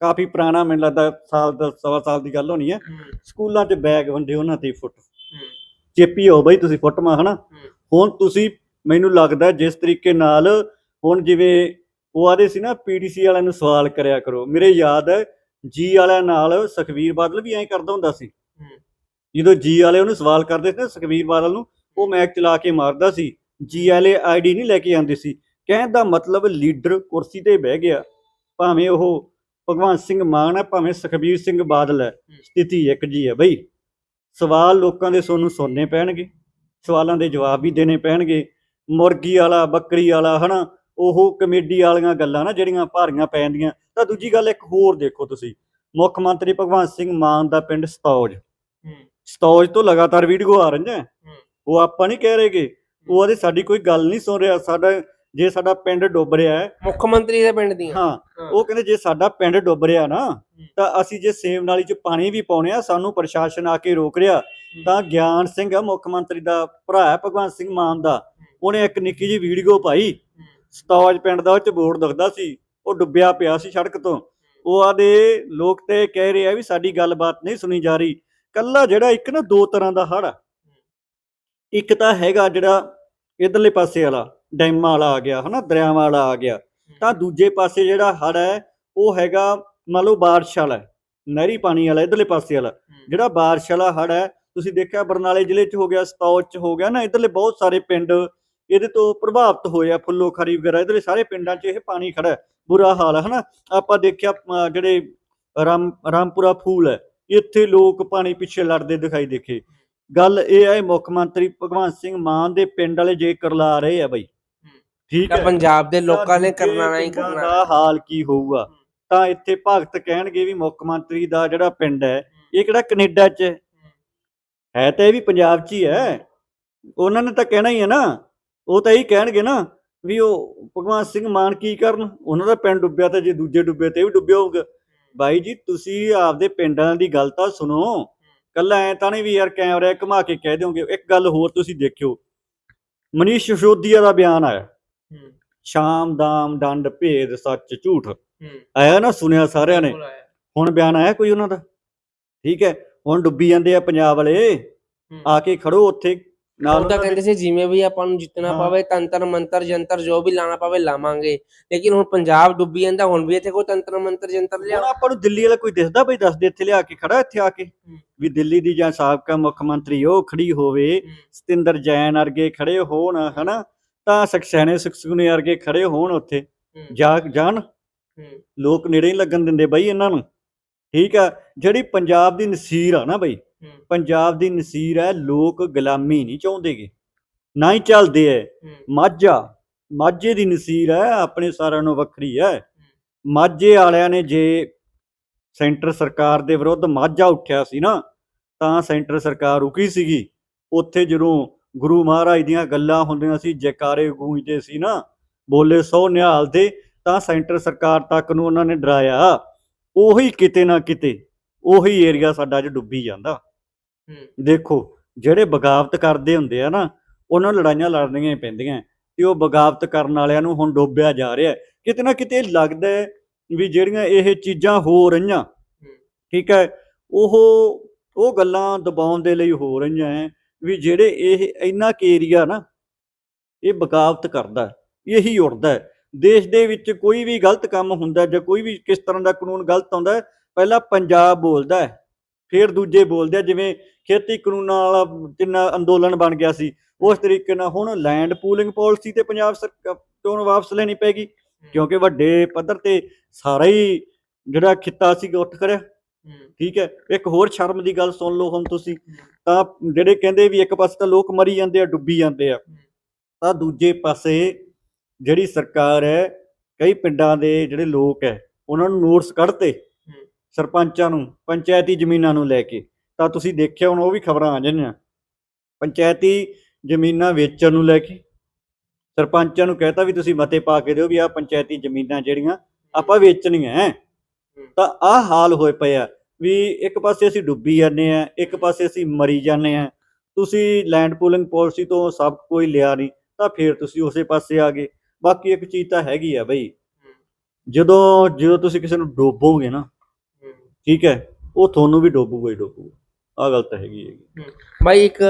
ਕਾਫੀ ਪੁਰਾਣਾ ਮੈਨੂੰ ਲੱਗਦਾ ਸਾਲ ਦਾ ਸਵਾ ਸਾਲ ਦੀ ਗੱਲ ਹੋਣੀ ਹੈ। ਸਕੂਲਾਂ 'ਚ ਬੈਗ ਵੰਡੇ ਉਹਨਾਂ ਤੇ ਫੋਟੋ। ਚੇਪੀ ਹੋ ਬਈ ਤੁਸੀਂ ਫੋਟੋਆਂ ਹਨਾ। ਹੁਣ ਤੁਸੀਂ ਮੈਨੂੰ ਲੱਗਦਾ ਜਿਸ ਤਰੀਕੇ ਨਾਲ ਹੁਣ ਜਿਵੇਂ ਉਹ ਆਦੇ ਸੀ ਨਾ ਪੀਡੀਸੀ ਵਾਲਿਆਂ ਨੂੰ ਸਵਾਲ ਕਰਿਆ ਕਰੋ। ਮੇਰੇ ਯਾਦ ਹੈ ਜੀ ਵਾਲਿਆਂ ਨਾਲ ਸੁਖਵੀਰ ਬਾਦਲ ਵੀ ਐਂ ਕਰਦਾ ਹੁੰਦਾ ਸੀ। ਜਦੋਂ ਜੀ ਵਾਲੇ ਉਹਨੂੰ ਸਵਾਲ ਕਰਦੇ ਸੀ ਨਾ ਸੁਖਵੀਰ ਬਾਦਲ ਨੂੰ ਉਹ ਮੈਕ ਚਲਾ ਕੇ ਮਾਰਦਾ ਸੀ। ਜੀ ਵਾਲੇ ਆਈਡੀ ਨਹੀਂ ਲੈ ਕੇ ਆਉਂਦੇ ਸੀ। ਕਹਿਣ ਦਾ ਮਤਲਬ ਲੀਡਰ ਕੁਰਸੀ ਤੇ ਬਹਿ ਗਿਆ। ਭਾਵੇਂ ਉਹ ਭਗਵੰਤ ਸਿੰਘ ਮਾਨ ਹੈ ਭਾਵੇਂ ਸੁਖਬੀਰ ਸਿੰਘ ਬਾਦਲ ਹੈ ਸਥਿਤੀ ਇੱਕ ਜੀ ਹੈ ਬਈ। ਸਵਾਲ ਲੋਕਾਂ ਦੇ ਤੁਹਾਨੂੰ ਸੁਣਨੇ ਪੈਣਗੇ। ਸਵਾਲਾਂ ਦੇ ਜਵਾਬ ਵੀ ਦੇਣੇ ਪੈਣਗੇ। ਮੁਰਗੀ ਵਾਲਾ ਬੱਕਰੀ ਵਾਲਾ ਹਨਾ ਉਹ ਕਮੇਡੀ ਵਾਲੀਆਂ ਗੱਲਾਂ ਨਾ ਜਿਹੜੀਆਂ ਭਾਰੀਆਂ ਪੈ ਜਾਂਦੀਆਂ ਤਾਂ ਦੂਜੀ ਗੱਲ ਇੱਕ ਹੋਰ ਦੇਖੋ ਤੁਸੀਂ। ਮੁੱਖ ਮੰਤਰੀ ਭਗਵੰਤ ਸਿੰਘ ਮਾਨ ਦਾ ਪਿੰਡ ਸਤੌਜ। ਸਤੌਜ ਤੋਂ ਲਗਾਤਾਰ ਵੀਡੀਓ ਆ ਰਹੀਆਂ। ਉਹ ਆਪਾਂ ਨਹੀਂ ਕਹਿ ਰਹੇਗੇ ਉਹ ਆਦੇ ਸਾਡੀ ਕੋਈ ਗੱਲ ਨਹੀਂ ਸੁਣ ਰਿਹਾ। ਸਾਡਾ ਜੇ ਸਾਡਾ ਪਿੰਡ ਡੁੱਬ ਰਿਹਾ ਹੈ ਮੁੱਖ ਮੰਤਰੀ ਦੇ ਪਿੰਡ ਦੀਆਂ। ਹਾਂ ਉਹ ਕਹਿੰਦੇ ਜੇ ਸਾਡਾ ਪਿੰਡ ਡੁੱਬ ਰਿਹਾ ਨਾ ਤਾਂ ਅਸੀਂ ਜੇ ਸੇਮ ਨਾਲੀ 'ਚ ਪਾਣੀ ਵੀ ਪਾਉਣੇ ਆ ਸਾਨੂੰ ਪ੍ਰਸ਼ਾਸਨ ਆ ਕੇ ਰੋਕ ਰਿਹਾ। ਤਾਂ ਗਿਆਨ ਸਿੰਘ ਆ ਮੁੱਖ ਮੰਤਰੀ ਦਾ ਭਰਾ ਹੈ ਭਗਵੰਤ ਸਿੰਘ ਮਾਨ ਦਾ। ਉਹਨੇ ਇੱਕ ਨਿੱਕੀ ਜਿਹੀ ਵੀਡੀਓ ਪਾਈ। ਸਤੌਜ ਪਿੰਡ ਦਾ ਉਹ ਚ ਬੋਰਡ ਦਿਖਦਾ ਸੀ। ਉਹ ਡੁੱਬਿਆ ਪਿਆ ਸੀ ਸੜਕ ਤੋਂ। ਉਹ ਆਦੇ ਲੋਕ ਤੇ ਕਹਿ ਰਹੇ ਆ ਵੀ ਸਾਡੀ ਗੱਲਬਾਤ ਨਹੀਂ ਸੁਣੀ ਜਾ ਰਹੀ। ਕੱਲਾ ਜਿਹੜਾ ਇੱਕ ਨਾ ਦੋ ਤਰ੍ਹਾਂ ਦਾ ਹੜ ਆ। ਇੱਕ ਤਾਂ ਹੈਗਾ ਜਿਹੜਾ ਇਧਰਲੇ ਪਾਸੇ ਵਾਲਾ ਡੈਮਾਂ ਵਾਲਾ ਆ ਗਿਆ ਹਨਾ ਦਰਿਆਵਾਂ ਵਾਲਾ ਆ ਗਿਆ। ਤਾਂ ਦੂਜੇ ਪਾਸੇ ਜਿਹੜਾ ਹੜ ਹੈ ਉਹ ਹੈਗਾ ਮੰਨ ਲਓ ਬਾਰਿਸ਼ ਵਾਲਾ ਨਹਿਰੀ ਪਾਣੀ ਵਾਲਾ ਇਧਰਲੇ ਪਾਸੇ ਵਾਲਾ। ਜਿਹੜਾ ਬਾਰਿਸ਼ ਵਾਲਾ ਹੜ ਹੈ ਤੁਸੀਂ ਦੇਖਿਆ ਬਰਨਾਲੇ ਜ਼ਿਲ੍ਹੇ 'ਚ ਹੋ ਗਿਆ ਸਤੌਜ 'ਚ ਹੋ ਗਿਆ ਨਾ ਇਧਰਲੇ ਬਹੁਤ ਸਾਰੇ ਪਿੰਡ ਇਹਦੇ ਤੋਂ ਪ੍ਰਭਾਵਿਤ ਹੋਏ ਆ ਫੁੱਲੋ ਖਰੀ ਵਗੈਰਾ ਇਧਰਲੇ ਸਾਰੇ ਪਿੰਡਾਂ 'ਚ ਇਹ ਪਾਣੀ ਖੜਾ ਹੈ ਬੁਰਾ ਹਾਲ ਹੈ ਹਨਾ। ਆਪਾਂ ਦੇਖਿਆ ਜਿਹੜੇ ਰਾਮ ਰਾਮਪੁਰਾ ਫੂਲ ਹੈ ਇੱਥੇ ਲੋਕ ਪਾਣੀ ਪਿੱਛੇ ਲੜਦੇ ਦਿਖਾਈ ਦੇਖੇ। ਗੱਲ ਇਹ ਹੈ ਮੁੱਖ ਮੰਤਰੀ ਭਗਵੰਤ ਸਿੰਘ ਮਾਨ ਦੇ ਪਿੰਡ ਵਾਲੇ ਜੇ ਕਰਲਾ ਰਹੇ ਆ ਬਈ। ਠੀਕ ਹੈ? ਪੰਜਾਬ ਦੇ ਲੋਕਾਂ ਨੇ ਕਰਨਾ ਨਹੀਂ ਕਰਨਾ। ਦਾ ਹਾਲ ਕੀ ਹੋਊਗਾ? ਤਾਂ ਇੱਥੇ ਭਗਤ ਕਹਿਣਗੇ ਵੀ ਮੁੱਖ ਮੰਤਰੀ ਦਾ ਜਿਹੜਾ ਪਿੰਡ ਹੈ ਇਹ ਕਿਹੜਾ ਕੈਨੇਡਾ 'ਚ ਹੈ? ਹੈ। ਤਾਂ ਇਹ ਵੀ ਪੰਜਾਬ 'ਚ ਹੀ ਹੈ। ਉਹਨਾਂ ਨੇ ਤਾਂ ਕਹਿਣਾ ਹੀ ਹੈ ਨਾ। ਉਹ ਤਾਂ ਇਹੀ ਕਹਿਣਗੇ ਨਾ ਵੀ ਉਹ ਭਗਵਾਨ ਸਿੰਘ ਮਾਨ ਕੀ ਕਰਨ? ਉਹਨਾਂ ਦਾ ਪਿੰਡ ਡੁੱਬਿਆ ਤਾਂ ਜੇ ਦੂਜੇ ਡੁੱਬੇ ਤੇ ਇਹ ਵੀ ਡੁੱਬਿਆ ਹੋਊਗਾ। ਬਾਈ ਜੀ ਤੁਸੀਂ ਆਪਦੇ ਪਿੰਡਾਂ ਦੀ ਗੱਲ ਤਾਂ ਸੁਣੋ। ਕੱਲਾ ਐ ਤਾਂ ਨਹੀਂ ਵੀ ਯਾਰ ਕੈਮਰਾ ਘੁਮਾ ਕੇ ਕਹਿ ਦਿਓਗੇ ਇੱਕ ਗੱਲ ਹੋਰ ਤੁਸੀਂ ਦੇਖਿਓ। ਮਨੀਸ਼ ਸਿਸੋਦੀਆ ਦਾ ਬਿਆਨ ਆਇਆ। ਸ਼ਾਮ ਦਾਮ ਡੰਡ ਭੇਦ ਸੱਚ ਝੂਠ। ਆਇਆ ਨਾ ਸੁਣਿਆ ਸਾਰਿਆਂ ਨੇ। ਹੁਣ ਬਿਆਨ ਆਇਆ ਕੋਈ ਉਹਨਾਂ ਦਾ? ਠੀਕ ਹੈ ਹੁਣ ਡੁੱਬੀ ਜਾਂਦੇ ਆ ਪੰਜਾਬ ਵਾਲੇ। ਆ ਕੇ ਖੜੋ ਉੱਥੇ। ਨਾਲ ਉਹ ਤਾਂ ਕਹਿੰਦੇ ਸੀ ਜਿਵੇਂ ਵੀ ਆਪਾਂ ਨੂੰ ਜਿੱਤਣਾ। ਪਵੇ ਤੰਤਰ ਮੰਤਰ ਜੰਤਰ ਜੋ ਵੀ ਲਾਣਾ ਪਵੇ ਲਾਵਾਂਗੇ। ਲੇਕਿਨ ਹੁਣ ਪੰਜਾਬ ਡੁੱਬੀ ਜਾਂਦਾ ਹੁਣ ਵੀ ਇੱਥੇ ਕੋਈ ਤੰਤਰ ਮੰਤਰ ਜੰਤਰ ਹੁਣ ਲਿਆ ਆਪਾਂ ਨੂੰ ਦਿੱਲੀ ਵਾਲਾ ਕੋਈ ਦਿਸਦਾ ਬਈ ਦੱਸ ਦੇ ਇੱਥੇ ਲਿਆ ਕੇ ਖੜਾ ਇੱਥੇ ਆ ਕੇ। ਵੀ ਦਿੱਲੀ ਦੀ ਜਾਂ ਸਾਬਕਾ ਮੁੱਖ ਮੰਤਰੀ ਉਹ ਖੜੀ ਹੋਵੇ ਸਤਿੰਦਰ ਜੈਨ ਵਰਗੇ ਖੜੇ ਹੋਣ ਹਨਾ? ਤਾਂ ਸਕਸੈਨੇ ਸੁਖਸੁਨੇ ਵਰਗੇ ਖੜੇ ਹੋਣ ਉੱਥੇ। ਜਾ ਜਾਣ। ਲੋਕ ਨੇੜੇ ਹੀ ਲੱਗਣ ਦਿੰਦੇ ਬਈ ਇਹਨਾਂ ਨੂੰ। ਠੀਕ ਆ ਜਿਹੜੀ ਪੰਜਾਬ ਦੀ ਨਸੀਰ ਆ ਨਾ ਬਈ ਪੰਜਾਬ ਦੀ ਨਸੀਰ ਹੈ ਲੋਕ ਗੁਲਾਮੀ ਨਹੀਂ ਚਾਹੁੰਦੇਗੇ। ਨਾ ਹੀ ਚੱਲਦੇ ਐ। ਮਾਝਾ ਮਾਝੇ ਦੀ ਨਸੀਰ ਹੈ ਆਪਣੇ ਸਾਰਿਆਂ ਨੂੰ ਵੱਖਰੀ ਹੈ। ਮਾਝੇ ਵਾਲਿਆਂ ਨੇ ਜੇ ਸੈਂਟਰ ਸਰਕਾਰ ਦੇ ਵਿਰੁੱਧ ਮਾਝਾ ਉੱਠਿਆ ਸੀ ਨਾ ਤਾਂ ਸੈਂਟਰ ਸਰਕਾਰ ਰੁਕੀ ਸੀਗੀ। ਉੱਥੇ ਜਦੋਂ ਗੁਰੂ ਮਹਾਰਾਜ ਦੀਆਂ ਗੱਲਾਂ ਹੁੰਦੀਆਂ ਸੀ ਜੈਕਾਰੇ ਗੂੰਜਦੇ ਸੀ ਨਾ ਬੋਲੇ ਸੋ ਨਿਹਾਲ ਦੇ ਤਾਂ ਸੈਂਟਰ ਸਰਕਾਰ ਤੱਕ ਨੂੰ ਉਹਨਾਂ ਨੇ ਡਰਾਇਆ। ਉਹੀ ਕਿਤੇ ਨਾ ਕਿਤੇ ਉਹੀ ਏਰੀਆ ਸਾਡਾ ਅੱਜ ਡੁੱਬੀ ਜਾਂਦਾ। ਦੇਖੋ ਜਿਹੜੇ ਬਗਾਵਤ ਕਰਦੇ ਹੁੰਦੇ ਆ ਨਾ ਉਹਨਾਂ ਨੂੰ ਲੜਾਈਆਂ ਲੜਨੀਆਂ ਹੀ ਪੈਂਦੀਆਂ। ਤੇ ਉਹ ਬਗਾਵਤ ਕਰਨ ਵਾਲਿਆਂ ਨੂੰ ਹੁਣ ਡੋਬਿਆ ਜਾ ਰਿਹਾ। ਕਿਤੇ ਨਾ ਕਿਤੇ ਲੱਗਦਾ ਵੀ ਜਿਹੜੀਆਂ ਇਹ ਚੀਜ਼ਾਂ ਹੋ ਰਹੀਆਂ ਠੀਕ ਹੈ ਉਹ ਉਹ ਗੱਲਾਂ ਦਬਾਉਣ ਦੇ ਲਈ ਹੋ ਰਹੀਆਂ ਹੈ ਵੀ ਜਿਹੜੇ ਇਹ ਇੰਨਾ ਕੁ ਏਰੀਆ ਨਾ ਇਹ ਬਗਾਵਤ ਕਰਦਾ ਇਹੀ ਉੜਦਾ ਦੇਸ਼ ਦੇ ਵਿੱਚ ਕੋਈ ਵੀ ਗਲਤ ਕੰਮ ਹੁੰਦਾ ਜਾਂ ਕੋਈ ਵੀ ਕਿਸ ਤਰ੍ਹਾਂ ਦਾ ਕਾਨੂੰਨ ਗਲਤ ਆਉਂਦਾ ਪਹਿਲਾਂ ਪੰਜਾਬ ਬੋਲਦਾ ਹੈ ਫਿਰ ਦੂਜੇ ਬੋਲਦੇ ਆ ਜਿਵੇਂ ਖੇਤੀ ਕਾਨੂੰਨਾਂ ਵਾਲਾ ਕਿੰਨਾ ਅੰਦੋਲਨ ਬਣ ਗਿਆ ਸੀ ਉਸ ਤਰੀਕੇ ਨਾਲ ਹੁਣ ਲੈਂਡ ਪੂਲਿੰਗ ਪਾਲਿਸੀ ਤੇ ਪੰਜਾਬ ਸਰਕਾਰ ਤੋਂ ਵਾਪਸ ਲੈਣੀ ਪੈਗੀ ਕਿਉਂਕਿ ਵੱਡੇ ਪੱਧਰ ਤੇ ਸਾਰਾ ਹੀ ਜਿਹੜਾ ਖਿੱਤਾ ਸੀ ਉੱਠ ਖੜਿਆ ਠੀਕ ਹੈ ਇੱਕ ਹੋਰ ਸ਼ਰਮ ਦੀ ਗੱਲ ਸੁਣ ਲਓ ਹੁਣ ਤੁਸੀਂ। ਤਾਂ ਜਿਹੜੇ ਕਹਿੰਦੇ ਵੀ ਇੱਕ ਪਾਸੇ ਤਾਂ ਲੋਕ ਮਰੀ ਜਾਂਦੇ ਆ ਡੁੱਬੀ ਜਾਂਦੇ ਆ ਤਾਂ ਦੂਜੇ ਪਾਸੇ ਜਿਹੜੀ ਸਰਕਾਰ ਹੈ ਕਈ ਪਿੰਡਾਂ ਦੇ ਜਿਹੜੇ ਲੋਕ ਹੈ ਉਹਨਾਂ ਨੂੰ ਨੋਟਿਸ ਕੱਢਤੇ ਸਰਪੰਚਾਂ ਨੂੰ ਪੰਚਾਇਤੀ ਜ਼ਮੀਨਾਂ ਨੂੰ ਲੈ ਕੇ। ਤਾਂ ਤੁਸੀਂ ਦੇਖਿਆ ਹੁਣ ਉਹ ਵੀ ਖਬਰਾਂ ਆ ਜਾਂਦੀਆਂ ਪੰਚਾਇਤੀ ਜ਼ਮੀਨਾਂ ਵੇਚਣ ਨੂੰ ਲੈ ਕੇ। ਸਰਪੰਚਾਂ ਨੂੰ ਕਹਿਤਾ ਵੀ ਤੁਸੀਂ ਮਤੇ ਪਾ ਕੇ ਦਿਓ ਵੀ ਆਹ ਪੰਚਾਇਤੀ ਜ਼ਮੀਨਾਂ ਜਿਹੜੀਆਂ ਆਪਾਂ ਵੇਚਣੀਆਂ ਹੈ। ਤਾਂ ਆਹ ਹਾਲ ਹੋਏ ਪਏ ਆ ਵੀ ਇੱਕ ਪਾਸੇ ਅਸੀਂ ਡੁੱਬੀ ਜਾਂਦੇ ਆ ਇੱਕ ਪਾਸੇ ਅਸੀਂ ਮਰੀ ਜਾਂਦੇ ਆ। ਤੁਸੀਂ ਲੈਂਡ ਪੂਲਿੰਗ ਪਾਲਿਸੀ ਤੋਂ ਸਭ ਕੋਈ ਲਿਆ ਨਹੀਂ ਤਾਂ ਫਿਰ ਤੁਸੀਂ ਉਸੇ ਪਾਸੇ ਆ ਗਏ। ਬਾਕੀ ਇੱਕ ਚੀਜ਼ ਤਾਂ ਹੈਗੀ ਆ ਬਈ ਜਦੋਂ ਜਦੋਂ ਤੁਸੀਂ ਕਿਸੇ ਨੂੰ ਡੋਬੋਗੇ ਨਾ ਠੀਕ ਹੈ ਉਹ ਤੁਹਾਨੂੰ ਵੀ ਡੋਬੂਗਾ ਹੀ ਡੋਬੂਗਾ ਆਹ ਗੱਲ ਤਾਂ ਹੈਗੀ ਹੈਗੀ। ਬਾਈ ਇੱਕ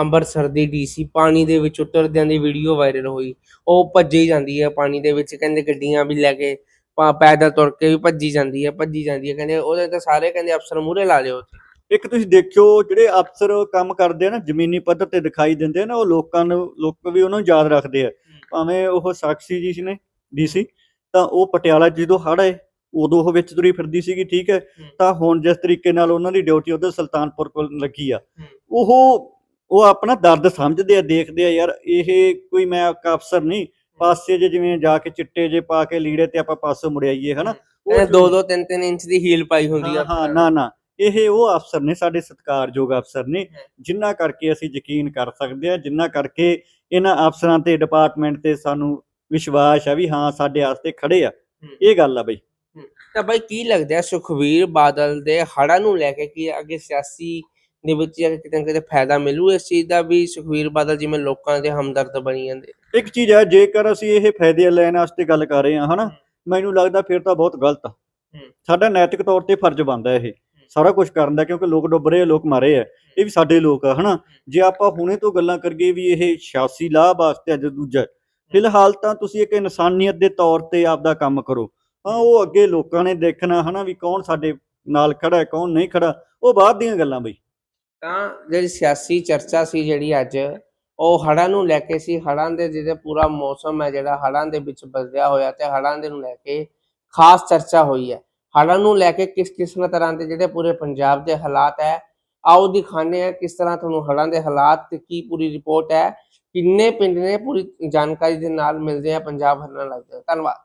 ਅੰਮ੍ਰਿਤਸਰ ਦੀ ਡੀਸੀ ਪਾਣੀ ਦੇ ਵਿੱਚ ਉਤਰਦਿਆਂ ਦੀ ਵੀਡੀਓ ਵਾਇਰਲ ਹੋਈ ਉਹ ਭੱਜੀ ਜਾਂਦੀ ਹੈ ਪਾਣੀ ਦੇ ਵਿੱਚ ਕਹਿੰਦੇ ਗੱਡੀਆਂ ਵੀ ਲੈ ਕੇ ਪੈਦਲ ਤੁਰ ਕੇ ਵੀ ਭੱਜੀ ਜਾਂਦੀ ਹੈ ਭੱਜੀ ਜਾਂਦੀ ਹੈ ਕਹਿੰਦੇ ਉਹਦੇ ਤਾਂ ਸਾਰੇ ਕਹਿੰਦੇ ਅਫਸਰ ਮੂਹਰੇ ਲਾ ਲਿਓ ਇੱਕ ਤੁਸੀਂ ਦੇਖਿਓ ਜਿਹੜੇ ਅਫਸਰ ਕੰਮ ਕਰਦੇ ਆ ਨਾ ਜ਼ਮੀਨੀ ਪੱਧਰ ਤੇ ਦਿਖਾਈ ਦਿੰਦੇ ਆ ਨਾ ਉਹ ਲੋਕਾਂ ਨੂੰ ਲੋਕ ਵੀ ਉਹਨਾਂ ਨੂੰ ਯਾਦ ਰੱਖਦੇ ਆ। ਭਾਵੇਂ ਉਹ ਸਾਕਸ਼ੀ ਜੀ ਸੀ ਨੇ ਡੀਸੀ ਤਾਂ ਉਹ ਪਟਿਆਲਾ ਜਦੋਂ ਆਏ ਉਦੋਂ ਉਹ ਵਿੱਚ ਤੁਰੀ ਫਿਰਦੀ ਸੀਗੀ ਠੀਕ ਹੈ। ਤਾਂ ਹੁਣ ਜਿਸ ਤਰੀਕੇ ਨਾਲ ਉਹਨਾਂ ਦੀ ਡਿਊਟੀ ਉਧਰ ਸੁਲਤਾਨਪੁਰ ਕੋਲ ਲੱਗੀ ਆ। ਉਹ ਉਹ ਆਪਣਾ ਦਰਦ ਸਮਝਦੇ ਆ ਦੇਖਦੇ ਆ ਯਾਰ ਇਹ ਕੋਈ ਮੈਂ ਇੱਕ ਅਫਸਰ ਨਹੀਂ ਪਾਸੇ ਜੇ ਜਿਵੇਂ ਜਾ ਕੇ ਚਿੱਟੇ ਜੇ ਪਾ ਕੇ ਲੀੜੇ ਤੇ ਆਪਾਂ ਪਾਸੋਂ ਮੁੜ ਆਈਏ ਹਨਾ। ਉਹ ਦੋ ਦੋ ਤਿੰਨ ਤਿੰਨ ਇੰਚ ਦੀ ਹੀਲ ਪਾਈ ਹੁੰਦੀ ਆ ਹਾਂ ਨਾ ਨਾ। ਇਹ ਉਹ ਅਫਸਰ ਨੇ ਸਾਡੇ ਸਤਿਕਾਰਯੋਗ ਅਫਸਰ ਨੇ ਜਿਨ੍ਹਾਂ ਕਰਕੇ ਅਸੀਂ ਯਕੀਨ ਕਰ ਸਕਦੇ ਹਾਂ ਜਿਨ੍ਹਾਂ ਕਰਕੇ ਇਹਨਾਂ ਅਫਸਰਾਂ ਤੇ ਡਿਪਾਰਟਮੈਂਟ ਤੇ ਸਾਨੂੰ ਵਿਸ਼ਵਾਸ ਆ ਵੀ ਹਾਂ ਸਾਡੇ ਵਾਸਤੇ ਖੜੇ ਆ। ਇਹ ਗੱਲ ਆ ਬਈ। ਤਾਂ ਬਾਈ ਕੀ ਲੱਗਦਾ ਹੈ ਸੁਖਵੀਰ ਬਾਦਲ ਦੇ ਹੜ੍ਹਾਂ ਨੂੰ ਲੈ ਕੇ ਕੀ ਅੱਗੇ ਸਿਆਸੀ ਦੇ ਵਿੱਚ ਕਿਤੇ ਨਾ ਕਿਤੇ ਫਾਇਦਾ ਮਿਲੂ ਇਸ ਚੀਜ਼ ਦਾ ਵੀ ਸੁਖਵੀਰ ਬਾਦਲ ਜਿਵੇਂ ਲੋਕਾਂ ਦੇ ਹਮਦਰਦ ਬਣੀ ਜਾਂਦੇ ਇੱਕ ਚੀਜ਼ ਹੈ ਜੇਕਰ ਅਸੀਂ ਇਹ ਫਾਇਦੇ ਲੈਣ ਵਾਸਤੇ ਗੱਲ ਕਰ ਰਹੇ ਹਾਂ ਹਨਾ ਮੈਨੂੰ ਲੱਗਦਾ ਫਿਰ ਤਾਂ ਬਹੁਤ ਗਲਤ ਆ। ਸਾਡਾ ਨੈਤਿਕ ਤੌਰ ਤੇ ਫਰਜ਼ ਬਣਦਾ ਇਹ। ਸਾਰਾ ਕੁਝ ਕਰਨ ਦਾ ਕਿਉਂਕਿ ਲੋਕ ਡੁੱਬ ਰਹੇ ਆ, ਲੋਕ ਮਾਰੇ ਆ। ਇਹ ਵੀ ਸਾਡੇ ਲੋਕ ਆ ਹਨਾ? ਜੇ ਆਪਾਂ ਹੁਣੇ ਤੋਂ ਗੱਲਾਂ ਕਰੀਏ ਵੀ ਇਹ ਸਿਆਸੀ ਲਾਭ ਵਾਸਤੇ ਅੱਜ ਦੂਜਾ ਫਿਲਹਾਲ ਤਾਂ ਤੁਸੀਂ ਇੱਕ ਇਨਸਾਨੀਅਤ ਦੇ ਤੌਰ ਤੇ ਆਪਦਾ ਕੰਮ ਕਰੋ। ਹਾਂ ਉਹ ਅੱਗੇ ਲੋਕਾਂ ਨੇ ਦੇਖਣਾ ਹਨਾ ਵੀ ਕੌਣ ਸਾਡੇ ਨਾਲ ਖੜਾ ਹੈ ਕੌਣ ਨਹੀਂ ਖੜਾ। ਉਹ ਬਾਅਦ ਦੀਆਂ ਗੱਲਾਂ ਬਈ। ਤਾਂ ਜਿਹੜੀ ਸਿਆਸੀ ਚਰਚਾ ਸੀ ਜਿਹੜੀ ਅੱਜ ਉਹ ਹੜ੍ਹਾਂ ਨੂੰ ਲੈ ਕੇ ਸੀ। ਹੜਾਂ ਦੇ ਜਿਹਦੇ ਪੂਰਾ ਮੌਸਮ ਹੈ ਜਿਹੜਾ ਹੜ੍ਹਾਂ ਦੇ ਵਿੱਚ ਬਦਲਿਆ ਹੋਇਆ ਤੇ ਹੜ੍ਹਾਂ ਦੇ ਨੂੰ ਲੈ ਕੇ ਖਾਸ ਚਰਚਾ ਹੋਈ ਹੈ। ਹੜ੍ਹਾਂ ਨੂੰ ਲੈ ਕੇ ਕਿਸ ਕਿਸ ਤਰ੍ਹਾਂ ਦੇ ਜਿਹੜੇ ਪੂਰੇ ਪੰਜਾਬ ਦੇ ਹਾਲਾਤ ਹੈ, ਆਓ ਦਿਖਾਣੇ ਆ ਕਿਸ ਤਰ੍ਹਾਂ ਤੁਹਾਨੂੰ ਹੜ੍ਹਾਂ ਦੇ ਹਾਲਾਤ ਤੇ ਕੀ ਪੂਰੀ ਰਿਪੋਰਟ ਹੈ, ਕਿੰਨੇ ਪਿੰਡ ਨੇ ਪੂਰੀ ਜਾਣਕਾਰੀ ਦੇ ਨਾਲ ਮਿਲਦੇ ਆ ਪੰਜਾਬ ਹੜ੍ਹਾਂ ਲੱਗਦੇ ਧੰਨਵਾਦ।